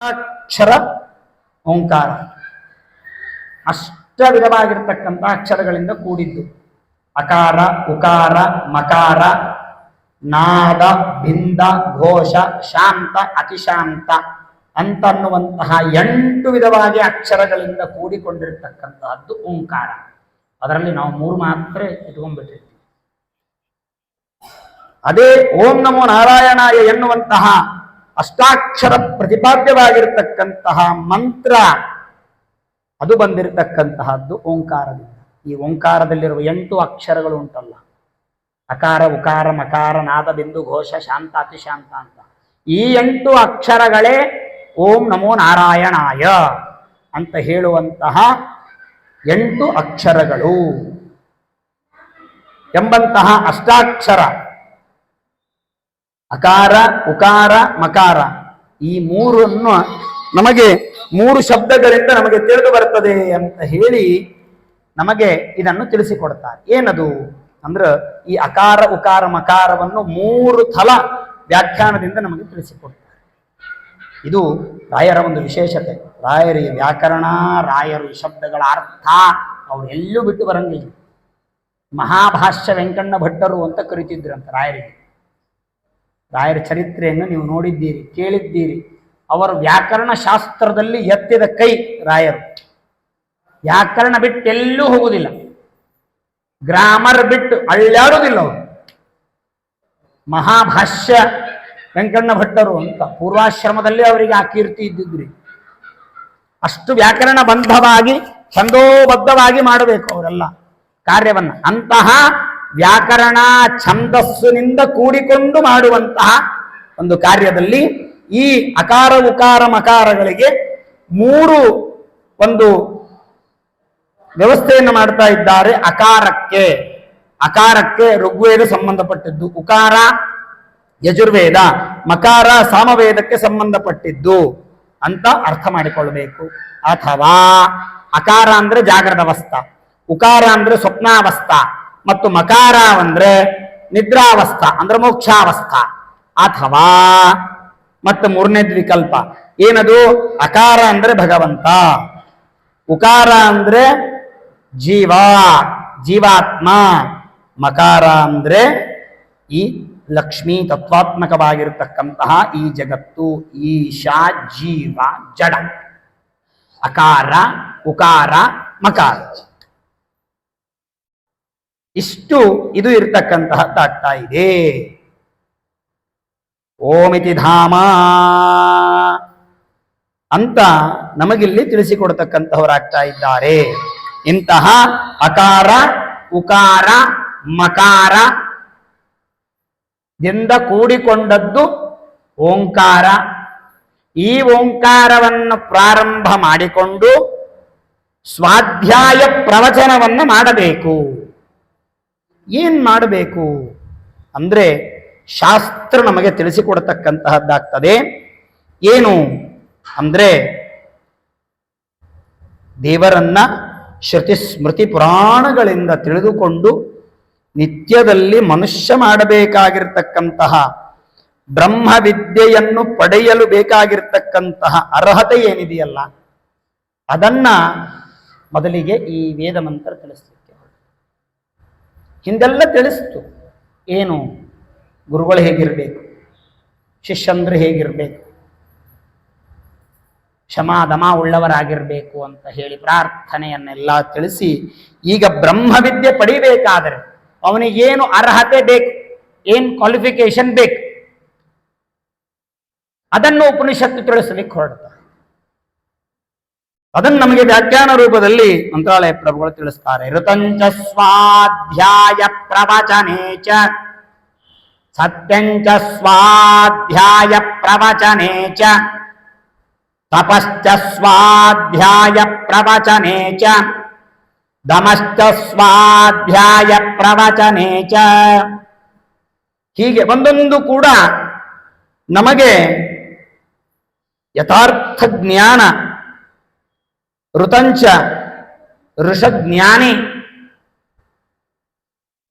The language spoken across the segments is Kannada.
ಅಕ್ಷರ ಓಂಕಾರ. ಅಷ್ಟ ವಿಧವಾಗಿರ್ತಕ್ಕಂಥ ಅಕ್ಷರಗಳಿಂದ ಕೂಡಿದ್ದು. ಅಕಾರ, ಉಕಾರ, ಮಕಾರ, ನಾದ, ಬಿಂದ, ಘೋಷ, ಶಾಂತ, ಅತಿಶಾಂತ ಅಂತನ್ನುವಂತಹ ಎಂಟು ವಿಧವಾಗಿ ಅಕ್ಷರಗಳಿಂದ ಕೂಡಿಕೊಂಡಿರ್ತಕ್ಕಂತಹದ್ದು ಓಂಕಾರ. ಅದರಲ್ಲಿ ನಾವು ಮೂರು ಮಾತ್ರ ಇಟ್ಕೊಂಡ್ಬಿಟ್ಟಿರ್ತೀವಿ. ಅದೇ ಓಂ ನಮೋ ನಾರಾಯಣಾಯ ಎನ್ನುವಂತಹ ಅಷ್ಟಾಕ್ಷರ ಪ್ರತಿಪಾದ್ಯವಾಗಿರ್ತಕ್ಕಂತಹ ಮಂತ್ರ ಅದು ಬಂದಿರತಕ್ಕಂತಹದ್ದು ಓಂಕಾರದಿಂದ. ಈ ಓಂಕಾರದಲ್ಲಿರುವ ಎಂಟು ಅಕ್ಷರಗಳು ಉಂಟಲ್ಲ. ಅಕಾರ, ಉಕಾರ, ಮಕಾರ, ನಾದ, ಬಿಂದು, ಘೋಷ, ಶಾಂತ, ಅತಿಶಾಂತ ಅಂತ. ಈ ಎಂಟು ಅಕ್ಷರಗಳೇ ಓಂ ನಮೋ ನಾರಾಯಣಾಯ ಅಂತ ಹೇಳುವಂತಹ ಎಂಟು ಅಕ್ಷರಗಳು. ಎಂಬಂತಹ ಅಷ್ಟಾಕ್ಷರ ಅಕಾರ, ಉಕಾರ, ಮಕಾರ. ಈ ಮೂರನ್ನು ನಮಗೆ ಮೂರು ಶಬ್ದಗಳಿಂದ ನಮಗೆ ತಿಳಿದು ಬರುತ್ತದೆ ಅಂತ ಹೇಳಿ ನಮಗೆ ಇದನ್ನು ತಿಳಿಸಿಕೊಡ್ತಾರೆ. ಏನದು? ಅಂದ್ರೆ ಈ ಅಕಾರ, ಉಕಾರ, ಮಕಾರವನ್ನು ಮೂರು ಥಲ ವ್ಯಾಖ್ಯಾನದಿಂದ ನಮಗೆ ತಿಳಿಸಿಕೊಡ್ತಾರೆ. ಇದು ರಾಯರ ಒಂದು ವಿಶೇಷತೆ. ರಾಯರಿಗೆ ವ್ಯಾಕರಣ, ರಾಯರು ಶಬ್ದಗಳ ಅರ್ಥ ಅವ್ರು ಎಲ್ಲೂ ಬಿಟ್ಟು ಬರಂಗಿಲ್ಲ. ಮಹಾಭಾಷ್ಯ ವೆಂಕಣ್ಣ ಭಟ್ಟರು ಅಂತ ಕರಿತಿದ್ರಂತ ರಾಯರಿಗೆ. ರಾಯರ ಚರಿತ್ರೆಯನ್ನು ನೀವು ನೋಡಿದ್ದೀರಿ, ಕೇಳಿದ್ದೀರಿ. ಅವರು ವ್ಯಾಕರಣ ಶಾಸ್ತ್ರದಲ್ಲಿ ಎತ್ತಿದ ಕೈ ರಾಯರು. ವ್ಯಾಕರಣ ಬಿಟ್ಟು ಎಲ್ಲೂ ಹೋಗುವುದಿಲ್ಲ. ಗ್ರಾಮರ್ ಬಿಟ್ಟು ಅಳ್ಳಾಡುವುದಿಲ್ಲ ಅವರು. ಮಹಾಭಾಷ್ಯ ವೆಂಕಣ್ಣ ಭಟ್ಟರು ಅಂತ ಪೂರ್ವಾಶ್ರಮದಲ್ಲಿ ಅವರಿಗೆ ಆ ಕೀರ್ತಿ ಇದ್ದಿದ್ರಿ. ಅಷ್ಟು ವ್ಯಾಕರಣ ಬಂಧವಾಗಿ ಛಂದೋಬದ್ಧವಾಗಿ ಮಾಡಬೇಕು ಅವರೆಲ್ಲ ಕಾರ್ಯವನ್ನ. ಅಂತಹ ವ್ಯಾಕರಣ ಛಂದಸ್ಸಿನಿಂದ ಕೂಡಿಕೊಂಡು ಮಾಡುವಂತಹ ಒಂದು ಕಾರ್ಯದಲ್ಲಿ ಈ ಅಕಾರ ಉಕಾರ ಮಕಾರಗಳಿಗೆ ಮೂರು ಒಂದು ವ್ಯವಸ್ಥೆಯನ್ನು ಮಾಡ್ತಾ ಇದ್ದಾರೆ ಅಕಾರಕ್ಕೆ. ಅಕಾರಕ್ಕೆ ಋಗ್ವೇದ ಸಂಬಂಧಪಟ್ಟಿದ್ದು, ಉಕಾರ ಯಜುರ್ವೇದ, ಮಕಾರ ಸಾಮವೇದಕ್ಕೆ ಸಂಬಂಧಪಟ್ಟಿದ್ದು ಅಂತ ಅರ್ಥ ಮಾಡಿಕೊಳ್ಬೇಕು ಅಥವಾ ಅಕಾರ ಅಂದ್ರೆ ಜಾಗ್ರದ ಅವಸ್ಥಾ, ಉಕಾರ ಅಂದ್ರೆ ಸ್ವಪ್ನಾವಸ್ಥಾ ಮತ್ತು ಮಕಾರ ಅಂದ್ರೆ ನಿದ್ರಾವಸ್ಥಾ, ಅಂದ್ರೆ ಮೋಕ್ಷಾವಸ್ಥ, ಅಥವಾ ಮತ್ತು ಮೂರನೇದ್ ವಿಕಲ್ಪ ಏನದು? ಅಕಾರ ಅಂದ್ರೆ ಭಗವಂತ. ಉಕಾರ ಅಂದ್ರೆ ಜೀವ, ಜೀವಾತ್ಮ. ಮಕಾರ ಅಂದ್ರೆ ಈ ಲಕ್ಷ್ಮೀ ತತ್ವಾತ್ಮಕವಾಗಿರತಕ್ಕಂತಹ ಈ ಜಗತ್ತು, ಈಶಾ, ಜೀವ, ಜಡ. ಅಕಾರ, ಉಕಾರ, ಮಕಾರ. ಇಷ್ಟು ಇದು ಇರ್ತಕ್ಕಂತಹದ್ದಾಗ್ತಾ ಇದೆ. ಓಮಿತಿ ಧಾಮ. ಅಂತ ನಮಗಿಲ್ಲಿ ತಿಳಿಸಿಕೊಡ್ತಕ್ಕಂಥವರಾಗ್ತಾ ಇದ್ದಾರೆ. ಇಂತಹ ಅಕಾರ, ಉಕಾರ, ಮಕಾರ ದಿಂದ ಕೂಡಿಕೊಂಡದ್ದು ಓಂಕಾರ. ಈ ಓಂಕಾರವನ್ನು ಪ್ರಾರಂಭ ಮಾಡಿಕೊಂಡು ಸ್ವಾಧ್ಯಾಯ ಪ್ರವಚನವನ್ನು ಮಾಡಬೇಕು. ಏನ್ ಮಾಡಬೇಕು? ಅಂದ್ರೆ ಶಾಸ್ತ್ರ ನಮಗೆ ತಿಳಿಸಿಕೊಡತಕ್ಕಂತಹದ್ದಾಗ್ತದೆ. ಏನು? ಅಂದ್ರೆ ದೇವರನ್ನ ಶ್ರುತಿ ಸ್ಮೃತಿ ಪುರಾಣಗಳಿಂದ ತಿಳಿದುಕೊಂಡು ನಿತ್ಯದಲ್ಲಿ ಮನುಷ್ಯ ಮಾಡಬೇಕಾಗಿರ್ತಕ್ಕಂತಹ ಬ್ರಹ್ಮವಿದ್ಯೆಯನ್ನು ಪಡೆಯಲು ಬೇಕಾಗಿರ್ತಕ್ಕಂತಹ ಅರ್ಹತೆ ಏನಿದೆಯಲ್ಲ, ಅದನ್ನ ಮೊದಲಿಗೆ ಈ ವೇದ ಮಂತ್ರ ತಿಳಿಸ್ಲಿಕ್ಕೆ ಹಿಂದೆಲ್ಲ ತಿಳಿಸ್ತು. ಏನು? ಗುರುಗಳು ಹೇಗಿರಬೇಕು? ಶಿಷ್ಯಂದ್ರೆ ಹೇಗಿರಬೇಕು? ಕ್ಷಮಾದಮ ಉಳ್ಳವರಾಗಿರಬೇಕು ಅಂತ ಹೇಳಿ ಪ್ರಾರ್ಥನೆಯನ್ನೆಲ್ಲ ತಿಳಿಸಿ ಈಗ ಬ್ರಹ್ಮವಿದ್ಯೆ ಪಡಿಬೇಕಾದರೆ ಅವನಿಗೇನು ಅರ್ಹತೆ ಬೇಕು? ಏನು ಕ್ವಾಲಿಫಿಕೇಶನ್ ಬೇಕು? ಅದನ್ನು ಉಪನಿಷತ್ತು ತಿಳಿಸಲಿಕ್ಕೆ ಹೊರಡ್ತಾರೆ. ಅದನ್ನು ನಮಗೆ ವ್ಯಾಖ್ಯಾನ ರೂಪದಲ್ಲಿ ಮಂತ್ರಾಲಯ ಪ್ರಭುಗಳು ತಿಳಿಸ್ತಾರೆ. ಋತಂಚ ಸ್ವಾಧ್ಯಾಯ ಪ್ರವಚನೆ ಚ. ಸತ್ಯಂಚ ಸ್ವಾಧ್ಯಾಯ ಪ್ರವಚನೆ ಚ. ತಪಶ್ಚ ಸ್ವಾಧ್ಯಾಯ ಪ್ರವಚನೆ ಚ. ದಮಶ್ಚ ಸ್ವಾಧ್ಯಾಯ ಪ್ರವಚನೆ ಚ. ಹೀಗೆ ಒಂದೊಂದು ಕೂಡ ನಮಗೆ ಯಥಾರ್ಥ ಜ್ಞಾನ ಋತಂಚ, ಋಷಜ್ಞಾನಿ.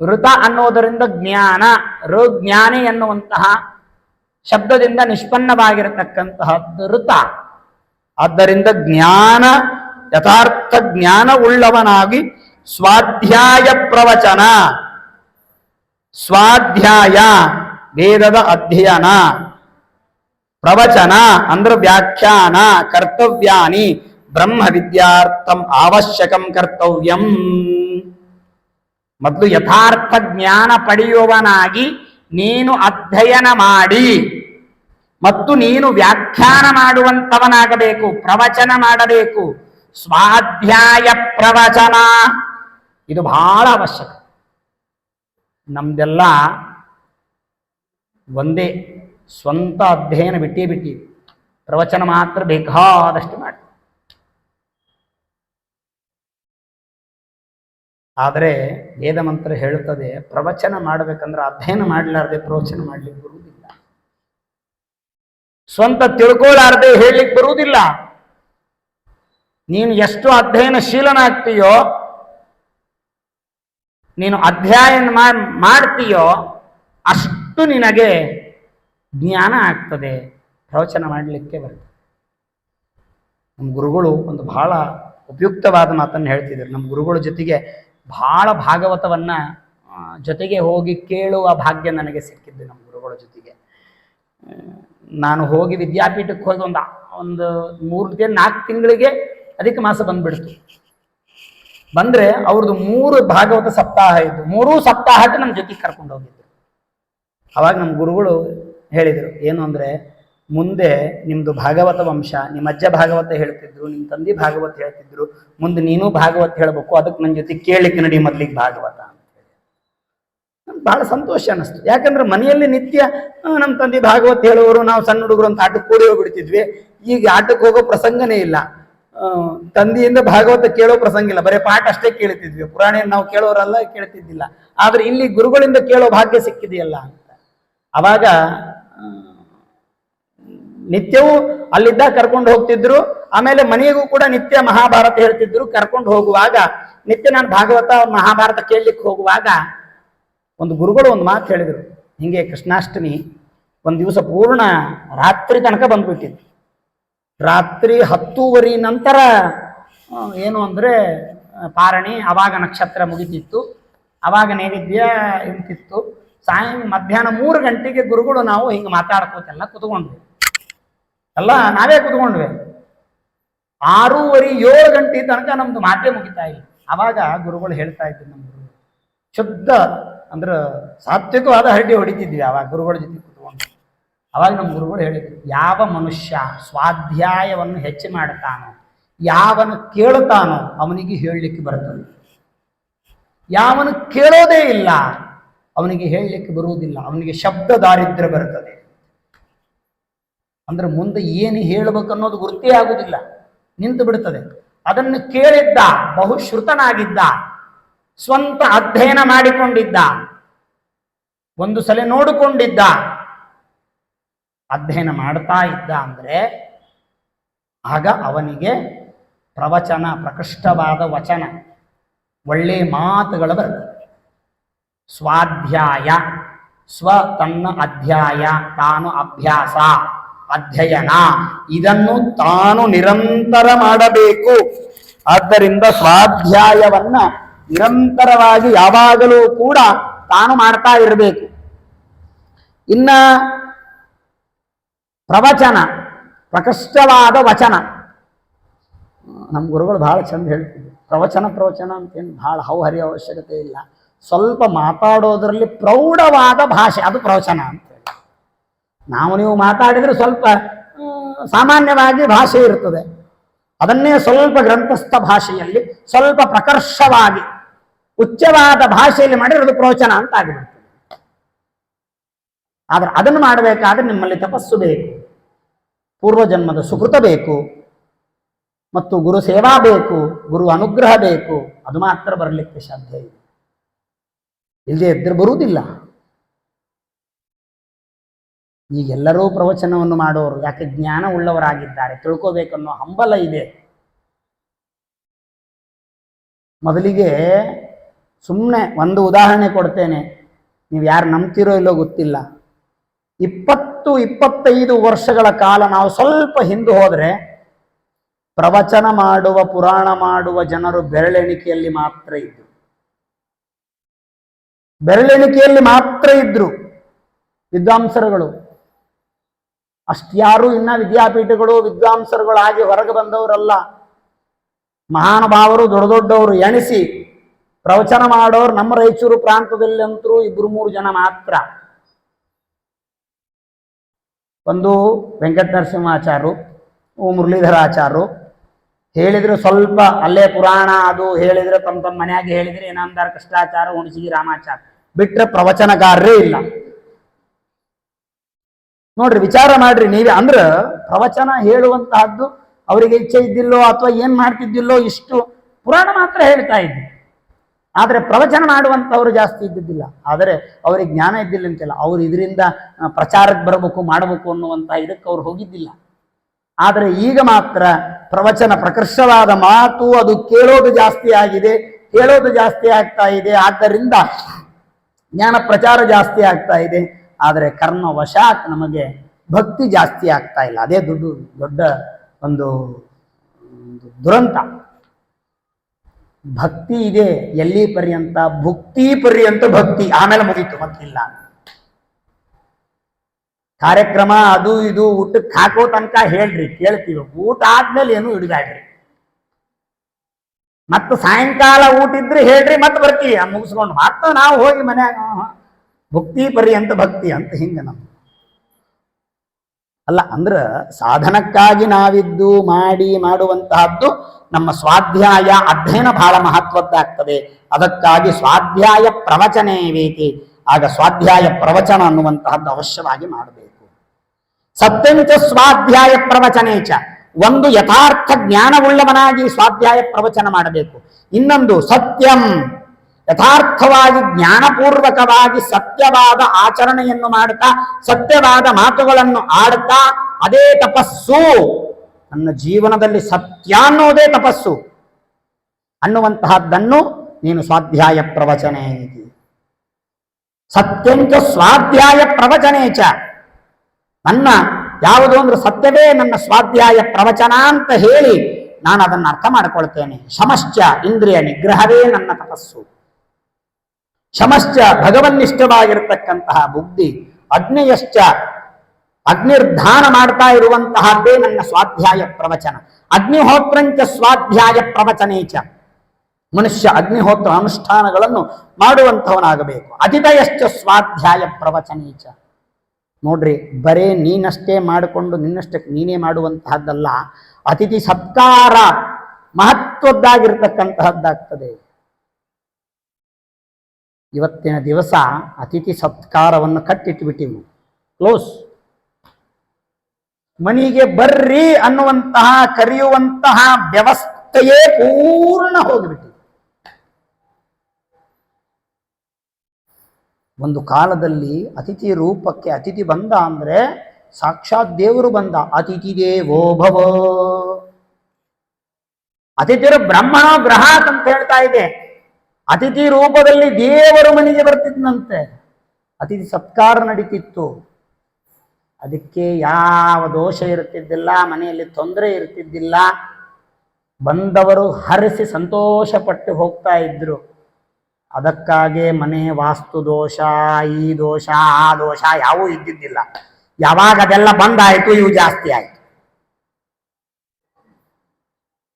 ಋತ ಅನ್ನೋದರಿಂದ ಜ್ಞಾನ, ಋಜ್ಞಾನಿ ಎನ್ನುವಂತಹ ಶಬ್ದದಿಂದ ನಿಷ್ಪನ್ನವಾಗಿರತಕ್ಕಂತಹದ್ದು ಋತ. ಆದ್ದರಿಂದ ಜ್ಞಾನ, ಯಥಾರ್ಥ ಜ್ಞಾನ ಉಳ್ಳವನಾಗಿ ಸ್ವಾಧ್ಯಾಯ ಪ್ರವಚನ. ಸ್ವಾಧ್ಯಾಯ, ವೇದದ ಅಧ್ಯಯನ. ಪ್ರವಚನ ಅಂದ್ರೆ ವ್ಯಾಖ್ಯಾನ, ಕರ್ತವ್ಯಾನಿ. ಬ್ರಹ್ಮ ವಿದ್ಯಾರ್ಥಂ ಅವಶ್ಯಕಂ ಕರ್ತವ್ಯಂ. ಮೊದಲು ಯಥಾರ್ಥ ಜ್ಞಾನ ಪಡೆಯುವವನಾಗಿ ನೀನು ಅಧ್ಯಯನ ಮಾಡಿ. ಮತ್ತು ನೀನು ವ್ಯಾಖ್ಯಾನ ಮಾಡುವಂತವನಾಗಬೇಕು, ಪ್ರವಚನ ಮಾಡಬೇಕು. ಸ್ವಾಧ್ಯಾಯ ಪ್ರವಚನ. ಇದು ಬಹಳ ಅವಶ್ಯಕ. ನಮ್ದೆಲ್ಲ ಒಂದೇ ಸ್ವಂತ ಅಧ್ಯಯನ ಬಿಟ್ಟೇ ಬಿಟ್ಟಿ ಪ್ರವಚನ ಮಾತ್ರ ಬೇಕಾದಷ್ಟು ಮಾಡಿ. ಆದರೆ ವೇದ ಮಂತ್ರ ಹೇಳುತ್ತದೆ, ಪ್ರವಚನ ಮಾಡಬೇಕಂದ್ರೆ ಅಧ್ಯಯನ ಮಾಡಲಾರ್ದೆ ಪ್ರವಚನ ಮಾಡ್ಲಿಕ್ಕೆ ಬರುವುದಿಲ್ಲ. ಸ್ವಂತ ತಿಳ್ಕೊಳ್ಳಾರ್ದೆ ಹೇಳಲಿಕ್ಕೆ ಬರುವುದಿಲ್ಲ. ನೀನು ಎಷ್ಟು ಅಧ್ಯಯನಶೀಲನಾಗ್ತೀಯೋ, ನೀನು ಅಧ್ಯಯನ ಮಾಡ್ತೀಯೋ, ಅಷ್ಟು ನಿನಗೆ ಜ್ಞಾನ ಆಗ್ತದೆ, ಪ್ರವಚನ ಮಾಡಲಿಕ್ಕೆ ಬರ್ತದೆ. ನಮ್ಮ ಗುರುಗಳು ಒಂದು ಬಹಳ ಉಪಯುಕ್ತವಾದ ಮಾತನ್ನು ಹೇಳ್ತಿದ್ರು ನಮ್ಮ ಗುರುಗಳ ಜೊತೆಗೆ ಬಹಳ ಭಾಗವತವನ್ನ ಜೊತೆಗೆ ಹೋಗಿ ಕೇಳುವ ಭಾಗ್ಯ ನನಗೆ ಸಿಕ್ಕಿದ್ದು ನಮ್ಮ ಗುರುಗಳ ಜೊತೆಗೆ. ನಾನು ಹೋಗಿ ವಿದ್ಯಾಪೀಠಕ್ಕೆ ಹೋದ ಒಂದು ಒಂದು ಮೂರು ದಿನ ನಾಲ್ಕು ತಿಂಗಳಿಗೆ ಅಧಿಕ ಮಾಸ ಬಂದ್ಬಿಡ್ತು. ಬಂದ್ರೆ ಅವ್ರದ್ದು ಮೂರು ಭಾಗವತ ಸಪ್ತಾಹ ಇದ್ದು, ಮೂರೂ ಸಪ್ತಾಹಕ್ಕೆ ನಮ್ಮ ಜೊತೆಗೆ ಕರ್ಕೊಂಡು ಹೋಗಿದ್ರು. ಅವಾಗ ನಮ್ಮ ಗುರುಗಳು ಹೇಳಿದರು, ಏನು ಅಂದರೆ ಮುಂದೆ ನಿಮ್ಮದು ಭಾಗವತ ವಂಶ, ನಿಮ್ಮ ಅಜ್ಜ ಭಾಗವತ ಹೇಳ್ತಿದ್ರು, ನಿಮ್ಮ ತಂದೆ ಭಾಗವತ ಹೇಳ್ತಿದ್ರು, ಮುಂದೆ ನೀನು ಭಾಗವತ ಹೇಳಬೇಕು, ಅದಕ್ಕೆ ನನ್ನ ಜೊತೆ ಕೇಳಲಿಕ್ಕೆ ನಡಿ ಮೊದಲಿಗೆ ಭಾಗವತ ಅಂತ ನಮ್ಗೆ ಬಹಳ ಸಂತೋಷ ಅನ್ನಿಸ್ತು. ಯಾಕಂದ್ರೆ ಮನೆಯಲ್ಲಿ ನಿತ್ಯ ನಮ್ಮ ತಂದೆ ಭಾಗವತ ಹೇಳುವವರು, ನಾವು ಸಣ್ಣ ಹುಡುಗರು ಅಂತ ಆಟಕ್ಕೆ ಕೂಡಿ ಹೋಗ್ಬಿಡ್ತಿದ್ವಿ. ಈಗ ಆಟಕ್ಕೆ ಹೋಗೋ ಪ್ರಸಂಗನೇ ಇಲ್ಲ. ತಂದೆಯಿಂದ ಭಾಗವತ ಕೇಳೋ ಪ್ರಸಂಗ ಇಲ್ಲ. ಬರೀ ಪಾಠ ಅಷ್ಟೇ ಕೇಳ್ತಿದ್ವಿ. ಪುರಾಣ ನಾವು ಕೇಳೋರಲ್ಲ ಕೇಳ್ತಿದ್ದಿಲ್ಲ. ಆದ್ರೆ ಇಲ್ಲಿ ಗುರುಗಳಿಂದ ಕೇಳೋ ಭಾಗ್ಯ ಸಿಕ್ಕಿದೆಯಲ್ಲ ಅಂತ. ಅವಾಗ ನಿತ್ಯವೂ ಅಲ್ಲಿದ್ದ ಕರ್ಕೊಂಡು ಹೋಗ್ತಿದ್ರು. ಆಮೇಲೆ ಮನೆಗೂ ಕೂಡ ನಿತ್ಯ ಮಹಾಭಾರತ ಹೇಳ್ತಿದ್ರು, ಕರ್ಕೊಂಡು ಹೋಗುವಾಗ. ನಿತ್ಯ ನಾನು ಭಾಗವತ ಮಹಾಭಾರತ ಕೇಳಲಿಕ್ಕೆ ಹೋಗುವಾಗ ಒಂದು ಗುರುಗಳು ಒಂದು ಮಾತು ಹೇಳಿದರು. ಹಿಂಗೆ ಕೃಷ್ಣಾಷ್ಟಮಿ ಒಂದು ದಿವಸ ಪೂರ್ಣ ರಾತ್ರಿ ತನಕ ಬಂದ್ಬಿಟ್ಟಿತ್ತು. ರಾತ್ರಿ ಹತ್ತೂವರೆ ನಂತರ ಏನು ಅಂದರೆ ಪಾರಣಿ, ಅವಾಗ ನಕ್ಷತ್ರ ಮುಗಿತಿತ್ತು. ಅವಾಗ ನೈವೇದ್ಯ ಇರ್ತಿತ್ತು. ಸಾಯಂ ಮಧ್ಯಾಹ್ನ ಮೂರು ಗಂಟೆಗೆ ಗುರುಗಳು ನಾವು ಹಿಂಗೆ ಮಾತಾಡ್ಕೋತೆಲ್ಲ ಕುತ್ಕೊಂಡ್ವಿ. ಎಲ್ಲ ನಾವೇ ಕುತ್ಕೊಂಡ್ವಿ. ಆರೂವರೆ ಏಳು ಗಂಟೆ ತನಕ ನಮ್ದು ಮಾತೇ ಮುಗಿತಾ ಇಲ್ಲ. ಅವಾಗ ಗುರುಗಳು ಹೇಳ್ತಾ ಇದ್ರು ನಮ್ಮ ಗುರು ಶುದ್ಧ ಅಂದ್ರೆ ಸಾತ್ವಿಕವಾದ ಹರಡಿ ಹೊಡಿತಿದ್ವಿ ಅವಾಗ ಗುರುಗಳ ಜೊತೆ ಕುತ್ಕೊಂಡು. ಅವಾಗ ನಮ್ಮ ಗುರುಗಳು ಹೇಳಿದ್ರು, ಯಾವ ಮನುಷ್ಯ ಸ್ವಾಧ್ಯಾಯವನ್ನು ಹೆಚ್ಚು ಮಾಡ್ತಾನೋ ಯಾವನು ಕೇಳುತ್ತಾನೋ ಅವನಿಗೆ ಹೇಳಲಿಕ್ಕೆ ಬರ್ತದೆ ಯಾವನು ಕೇಳೋದೇ ಇಲ್ಲ, ಅವನಿಗೆ ಹೇಳಲಿಕ್ಕೆ ಬರುವುದಿಲ್ಲ, ಅವನಿಗೆ ಶಬ್ದ ದಾರಿದ್ರ್ಯ ಬರ್ತದೆ ಅಂದ್ರೆ ಮುಂದೆ ಏನು ಹೇಳಬೇಕು ಅನ್ನೋದು ಗುರುತೇ ಆಗುವುದಿಲ್ಲ ನಿಂತು ಬಿಡುತ್ತದೆ ಅದನ್ನು ಕೇಳಿದ್ದ, ಬಹುಶ್ರುತನಾಗಿದ್ದ, ಸ್ವಂತ ಅಧ್ಯಯನ ಮಾಡಿಕೊಂಡಿದ್ದ, ಒಂದು ಸಲ ನೋಡಿಕೊಂಡಿದ್ದ, ಅಧ್ಯಯನ ಮಾಡ್ತಾ ಇದ್ದ ಅಂದರೆ ಆಗ ಅವನಿಗೆ ಪ್ರವಚನ, ಪ್ರಕೃಷ್ಟವಾದ ವಚನ, ಒಳ್ಳೆ ಮಾತುಗಳು ಬರ್ತವೆ ಸ್ವಾಧ್ಯಾಯ, ಸ್ವ ತನ್ನ ಅಧ್ಯಾಯ, ತಾನು ಅಭ್ಯಾಸ. ಅಧ್ಯಯನ. ಇದನ್ನು ತಾನು ನಿರಂತರ ಮಾಡಬೇಕು. ಆದ್ದರಿಂದ ಸ್ವಾಧ್ಯಾಯವನ್ನ ನಿರಂತರವಾಗಿ ಯಾವಾಗಲೂ ಕೂಡ ತಾನು ಮಾಡ್ತಾ ಇರಬೇಕು. ಇನ್ನ ಪ್ರವಚನ, ಪ್ರಕೃಷ್ಟವಾದ ವಚನ. ನಮ್ಮ ಗುರುಗಳು ಬಹಳ ಚಂದ ಹೇಳ್ತಿದ್ರು. ಪ್ರವಚನ ಪ್ರವಚನ ಅಂತೇನು ಬಹಳ ಹೌ ಹರಿಯೋ ಅವಶ್ಯಕತೆ ಇಲ್ಲ. ಸ್ವಲ್ಪ ಮಾತಾಡೋದ್ರಲ್ಲಿ ಪ್ರೌಢವಾದ ಭಾಷೆ, ಅದು ಪ್ರವಚನ ಅಂತ. ನಾವು ನೀವು ಮಾತಾಡಿದರೆ ಸ್ವಲ್ಪ ಸಾಮಾನ್ಯವಾಗಿ ಭಾಷೆ ಇರ್ತದೆ. ಅದನ್ನೇ ಸ್ವಲ್ಪ ಗ್ರಂಥಸ್ಥ ಭಾಷೆಯಲ್ಲಿ, ಸ್ವಲ್ಪ ಪ್ರಕರ್ಷವಾಗಿ, ಉಚ್ಚವಾದ ಭಾಷೆಯಲ್ಲಿ ಮಾಡಿದ್ರೆ ಅದು ಪ್ರವಚನ ಅಂತ ಆಗಿಬಿಡ್ತದೆ ಆದರೆ ಅದನ್ನು ಮಾಡಬೇಕಾದ್ರೆ ನಿಮ್ಮಲ್ಲಿ ತಪಸ್ಸು ಬೇಕು, ಪೂರ್ವಜನ್ಮದ ಸುಕೃತ ಬೇಕು, ಮತ್ತು ಗುರು ಸೇವಾ ಬೇಕು, ಗುರು ಅನುಗ್ರಹ ಬೇಕು, ಅದು ಮಾತ್ರ ಬರಲಿಕ್ಕೆ ಸಾಧ್ಯ ಇಲ್ಲದೆ ಇದ್ರೆ ಬರುವುದಿಲ್ಲ. ಈಗೆಲ್ಲರೂ ಪ್ರವಚನವನ್ನು ಮಾಡೋರು, ಯಾಕೆ ಜ್ಞಾನ ಉಳ್ಳವರಾಗಿದ್ದಾರೆ, ತಿಳ್ಕೋಬೇಕನ್ನೋ ಹಂಬಲ ಇದೆ. ಮೊದಲಿಗೆ ಸುಮ್ಮನೆ ಒಂದು ಉದಾಹರಣೆ ಕೊಡ್ತೇನೆ. ನೀವು ಯಾರು ನಂಬ್ತಿರೋ ಇಲ್ಲೋ ಗೊತ್ತಿಲ್ಲ. ಇಪ್ಪತ್ತು, ಇಪ್ಪತ್ತೈದು ವರ್ಷಗಳ ಕಾಲ ನಾವು ಸ್ವಲ್ಪ ಹಿಂದೆ ಹೋದರೆ, ಪ್ರವಚನ ಮಾಡುವ, ಪುರಾಣ ಮಾಡುವ ಜನರು ಬೆರಳೆಣಿಕೆಯಲ್ಲಿ ಮಾತ್ರ ಇದ್ರು. ಬೆರಳೆಣಿಕೆಯಲ್ಲಿ ಮಾತ್ರ ಇದ್ರು ವಿದ್ವಾಂಸರುಗಳು. ಅಷ್ಟ್ಯಾರು ಇನ್ನ ವಿದ್ಯಾಪೀಠಗಳು ವಿದ್ವಾಂಸರುಗಳಾಗಿ ಹೊರಗೆ ಬಂದವರಲ್ಲ. ಮಹಾನುಭಾವರು ದೊಡ್ಡ ದೊಡ್ಡವರು ಎಣಿಸಿ ಪ್ರವಚನ ಮಾಡೋರು ನಮ್ಮ ರಾಯಚೂರು ಪ್ರಾಂತದಲ್ಲಿ ಅಂತರೂ ಇಬ್ಬರು ಮೂರು ಜನ ಮಾತ್ರ. ಒಂದು ವೆಂಕಟ ಮುರಳೀಧರ ಮುರಳೀಧರಾಚಾರು ಹೇಳಿದ್ರೆ ಸ್ವಲ್ಪ ಅಲ್ಲೇ ಪುರಾಣ ಅದು ಹೇಳಿದ್ರೆ, ತಮ್ಮ ತಮ್ಮ ಮನ್ಯಾಗ ಹೇಳಿದ್ರೆ ಏನಂದಾರ ಕೃಷ್ಣಾಚಾರ ಹುಣಸಿಗಿ, ರಾಮಾಚಾರ. ಬಿಟ್ರೆ ಪ್ರವಚನಕಾರರೇ ಇಲ್ಲ. ನೋಡ್ರಿ, ವಿಚಾರ ಮಾಡ್ರಿ, ನೀವೇ ಅಂದ್ರ ಪ್ರವಚನ ಹೇಳುವಂತಹದ್ದು ಅವರಿಗೆ ಇಚ್ಛೆ ಇದ್ದಿಲ್ಲೋ ಅಥವಾ ಏನ್ ಮಾಡ್ತಿದ್ದಿಲ್ಲೋ ಇಷ್ಟು ಪುರಾಣ ಮಾತ್ರ ಹೇಳ್ತಾ ಇದ್ವಿ. ಆದ್ರೆ ಪ್ರವಚನ ಮಾಡುವಂತವ್ರು ಜಾಸ್ತಿ ಇದ್ದಿದ್ದಿಲ್ಲ. ಆದರೆ ಅವರಿಗೆ ಜ್ಞಾನ ಇದ್ದಿಲ್ಲ ಅಂತಿಲ್ಲ. ಅವ್ರು ಇದರಿಂದ ಪ್ರಚಾರಕ್ಕೆ ಬರಬೇಕು, ಮಾಡಬೇಕು ಅನ್ನುವಂತ ಇದಕ್ಕೆ ಅವ್ರು ಹೋಗಿದ್ದಿಲ್ಲ. ಆದರೆ ಈಗ ಮಾತ್ರ ಪ್ರವಚನ ಪ್ರಕರ್ಷವಾದ ಮಾತು ಅದು ಕೇಳೋದು ಜಾಸ್ತಿ ಆಗಿದೆ ಕೇಳೋದು ಜಾಸ್ತಿ ಆಗ್ತಾ ಇದೆ. ಆದ್ದರಿಂದ ಜ್ಞಾನ ಪ್ರಚಾರ ಜಾಸ್ತಿ ಆಗ್ತಾ ಇದೆ. ಆದರೆ ಕರ್ಮ ವಶಾತ್ ನಮಗೆ ಭಕ್ತಿ ಜಾಸ್ತಿ ಆಗ್ತಾ ಇಲ್ಲ. ಅದೇ ದೊಡ್ಡ ದೊಡ್ಡ ಒಂದು ದುರಂತ. ಭಕ್ತಿ ಇದೆ ಎಲ್ಲಿ ಪರ್ಯಂತ? ಭುಕ್ತಿ ಪರ್ಯಂತ ಭಕ್ತಿ. ಆಮೇಲೆ ಮುಗೀತು, ಮತ್ತಿಲ್ಲ. ಕಾರ್ಯಕ್ರಮ ಅದು ಇದು ಊಟಕ್ಕೆ ಹಾಕೋ ತನಕ ಹೇಳ್ರಿ, ಕೇಳ್ತೀವಿ. ಊಟ ಆದ್ಮೇಲೆ ಏನು ಇಡಬೇಡ್ರಿ. ಮತ್ತು ಸಾಯಂಕಾಲ ಊಟ ಇದ್ರೆ ಹೇಳ್ರಿ, ಮತ್ತೆ ಬರ್ತೀವಿ. ಮುಗಿಸ್ಕೊಂಡು. ಮತ್ತೆ ನಾವು ಹೋಗಿ ಮನ್ಯಾಗ ಭಕ್ತಿ ಪರ್ಯಂತ ಭಕ್ತಿ ಅಂತ ಹಿಂಗ ನಮ್ಮ ಅಲ್ಲ ಅಂದ್ರ ಸಾಧನಕ್ಕಾಗಿ ನಾವಿದ್ದು ಮಾಡಿ ಮಾಡುವಂತಹದ್ದು ನಮ್ಮ ಸ್ವಾಧ್ಯಾಯ ಅಧ್ಯಯನ ಬಹಳ ಮಹತ್ವದ್ದಾಗ್ತದೆ. ಅದಕ್ಕಾಗಿ ಸ್ವಾಧ್ಯಾಯ ಪ್ರವಚನೇ ವೇತಿ. ಆಗ ಸ್ವಾಧ್ಯಾಯ ಪ್ರವಚನ ಅನ್ನುವಂತಹದ್ದು ಅವಶ್ಯವಾಗಿ ಮಾಡಬೇಕು. ಸತ್ಯಂಚ ಸ್ವಾಧ್ಯಾಯ ಪ್ರವಚನೇಚ ಒಂದು ಯಥಾರ್ಥ ಜ್ಞಾನವುಳ್ಳವನಾಗಿ ಸ್ವಾಧ್ಯಾಯ ಪ್ರವಚನ ಮಾಡಬೇಕು. ಇನ್ನೊಂದು ಸತ್ಯಂ. ಯಥಾರ್ಥವಾಗಿ ಜ್ಞಾನಪೂರ್ವಕವಾಗಿ ಸತ್ಯವಾದ ಆಚರಣೆಯನ್ನು ಮಾಡುತ್ತಾ ಸತ್ಯವಾದ ಮಾತುಗಳನ್ನು ಆಡುತ್ತಾ ಅದೇ ತಪಸ್ಸು. ನನ್ನ ಜೀವನದಲ್ಲಿ ಸತ್ಯ ಅನ್ನೋದೇ ತಪಸ್ಸು. ಅನ್ನುವಂತಹದ್ದನ್ನು ನೀನು ಸ್ವಾಧ್ಯಾಯ ಪ್ರವಚನೆ. ಸತ್ಯಂಚ ಸ್ವಾಧ್ಯಾಯ ಪ್ರವಚನೇಚ ನನ್ನ ಯಾವುದು ಅಂದ್ರೆ ಸತ್ಯವೇ ನನ್ನ ಸ್ವಾಧ್ಯಾಯ ಪ್ರವಚನ ಅಂತ ಹೇಳಿ ನಾನು ಅದನ್ನು ಅರ್ಥ ಮಾಡಿಕೊಳ್ತೇನೆ. ಸಮಶ್ಚ ಇಂದ್ರಿಯ ನಿಗ್ರಹವೇ ನನ್ನ ತಪಸ್ಸು. ಶಮಶ್ಚ ಭಗವನ್ನಿಷ್ಟವಾಗಿರತಕ್ಕಂತಹ ಬುದ್ಧಿ ಅಗ್ನಿಯಶ್ಚ ಅಗ್ನಿರ್ಧಾನ ಮಾಡ್ತಾ ಇರುವಂತಹದ್ದೇ ನನ್ನ ಸ್ವಾಧ್ಯಾಯ ಪ್ರವಚನ. ಅಗ್ನಿಹೋತ್ರಂಚ ಸ್ವಾಧ್ಯಾಯ ಪ್ರವಚನೇಚ. ಮನುಷ್ಯ ಅಗ್ನಿಹೋತ್ರ ಅನುಷ್ಠಾನಗಳನ್ನು ಮಾಡುವಂಥವನಾಗಬೇಕು. ಅತಿಥಯಶ್ಚ ಸ್ವಾಧ್ಯಾಯ ಪ್ರವಚನೇಚ. ನೋಡ್ರಿ, ಬರೇ ನೀನಷ್ಟೇ ಮಾಡಿಕೊಂಡು ನಿನ್ನಷ್ಟಕ್ಕೆ ನೀನೇ ಮಾಡುವಂತಹದ್ದಲ್ಲ. ಅತಿಥಿ ಸತ್ಕಾರ ಮಹತ್ವದ್ದಾಗಿರ್ತಕ್ಕಂತಹದ್ದಾಗ್ತದೆ. ಇವತ್ತಿನ ದಿವಸ ಅತಿಥಿ ಸತ್ಕಾರವನ್ನು ಕಟ್ಟಿಟ್ಬಿಟ್ಟಿವು ಕ್ಲೋಸ್. ಮನೆಗೆ ಬರ್ರಿ ಅನ್ನುವಂತಹ, ಕರೆಯುವಂತಹ ವ್ಯವಸ್ಥೆಯೇ ಪೂರ್ಣ ಹೋಗಿಬಿಟ್ಟಿದೆ ಒಂದು ಕಾಲದಲ್ಲಿ ಅತಿಥಿ ರೂಪಕ್ಕೆ ಅತಿಥಿ ಬಂದ ಅಂದ್ರೆ ಸಾಕ್ಷಾತ್ ದೇವರು ಬಂದ, ಅತಿಥಿ ದೇವೋ ಭವ. ಅತಿಥಿರು ಬ್ರಹ್ಮಣ ಗ್ರಹ ಅಂತ ಹೇಳ್ತಾ ಇದೆ. ಅತಿಥಿ ರೂಪದಲ್ಲಿ ದೇವರು ಮನೆಗೆ ಬರ್ತಿದ್ನಂತೆ. ಅತಿಥಿ ಸತ್ಕಾರ ನಡೀತಿತ್ತು. ಅದಕ್ಕೆ ಯಾವ ದೋಷ ಇರ್ತಿದ್ದಿಲ್ಲ ಮನೆಯಲ್ಲಿ ತೊಂದರೆ ಇರ್ತಿದ್ದಿಲ್ಲ ಬಂದವರು ಹರಿಸಿ ಸಂತೋಷಪಟ್ಟು ಹೋಗ್ತಾ ಇದ್ರು. ಅದಕ್ಕಾಗೆ ಮನೆ ವಾಸ್ತು ದೋಷ, ಈ ದೋಷ, ಆ ದೋಷ ಯಾವೂ ಇದ್ದಿದ್ದಿಲ್ಲ. ಯಾವಾಗ ಅದೆಲ್ಲ ಬಂದಾಯಿತು, ಇವು ಜಾಸ್ತಿ ಆಯ್ತು.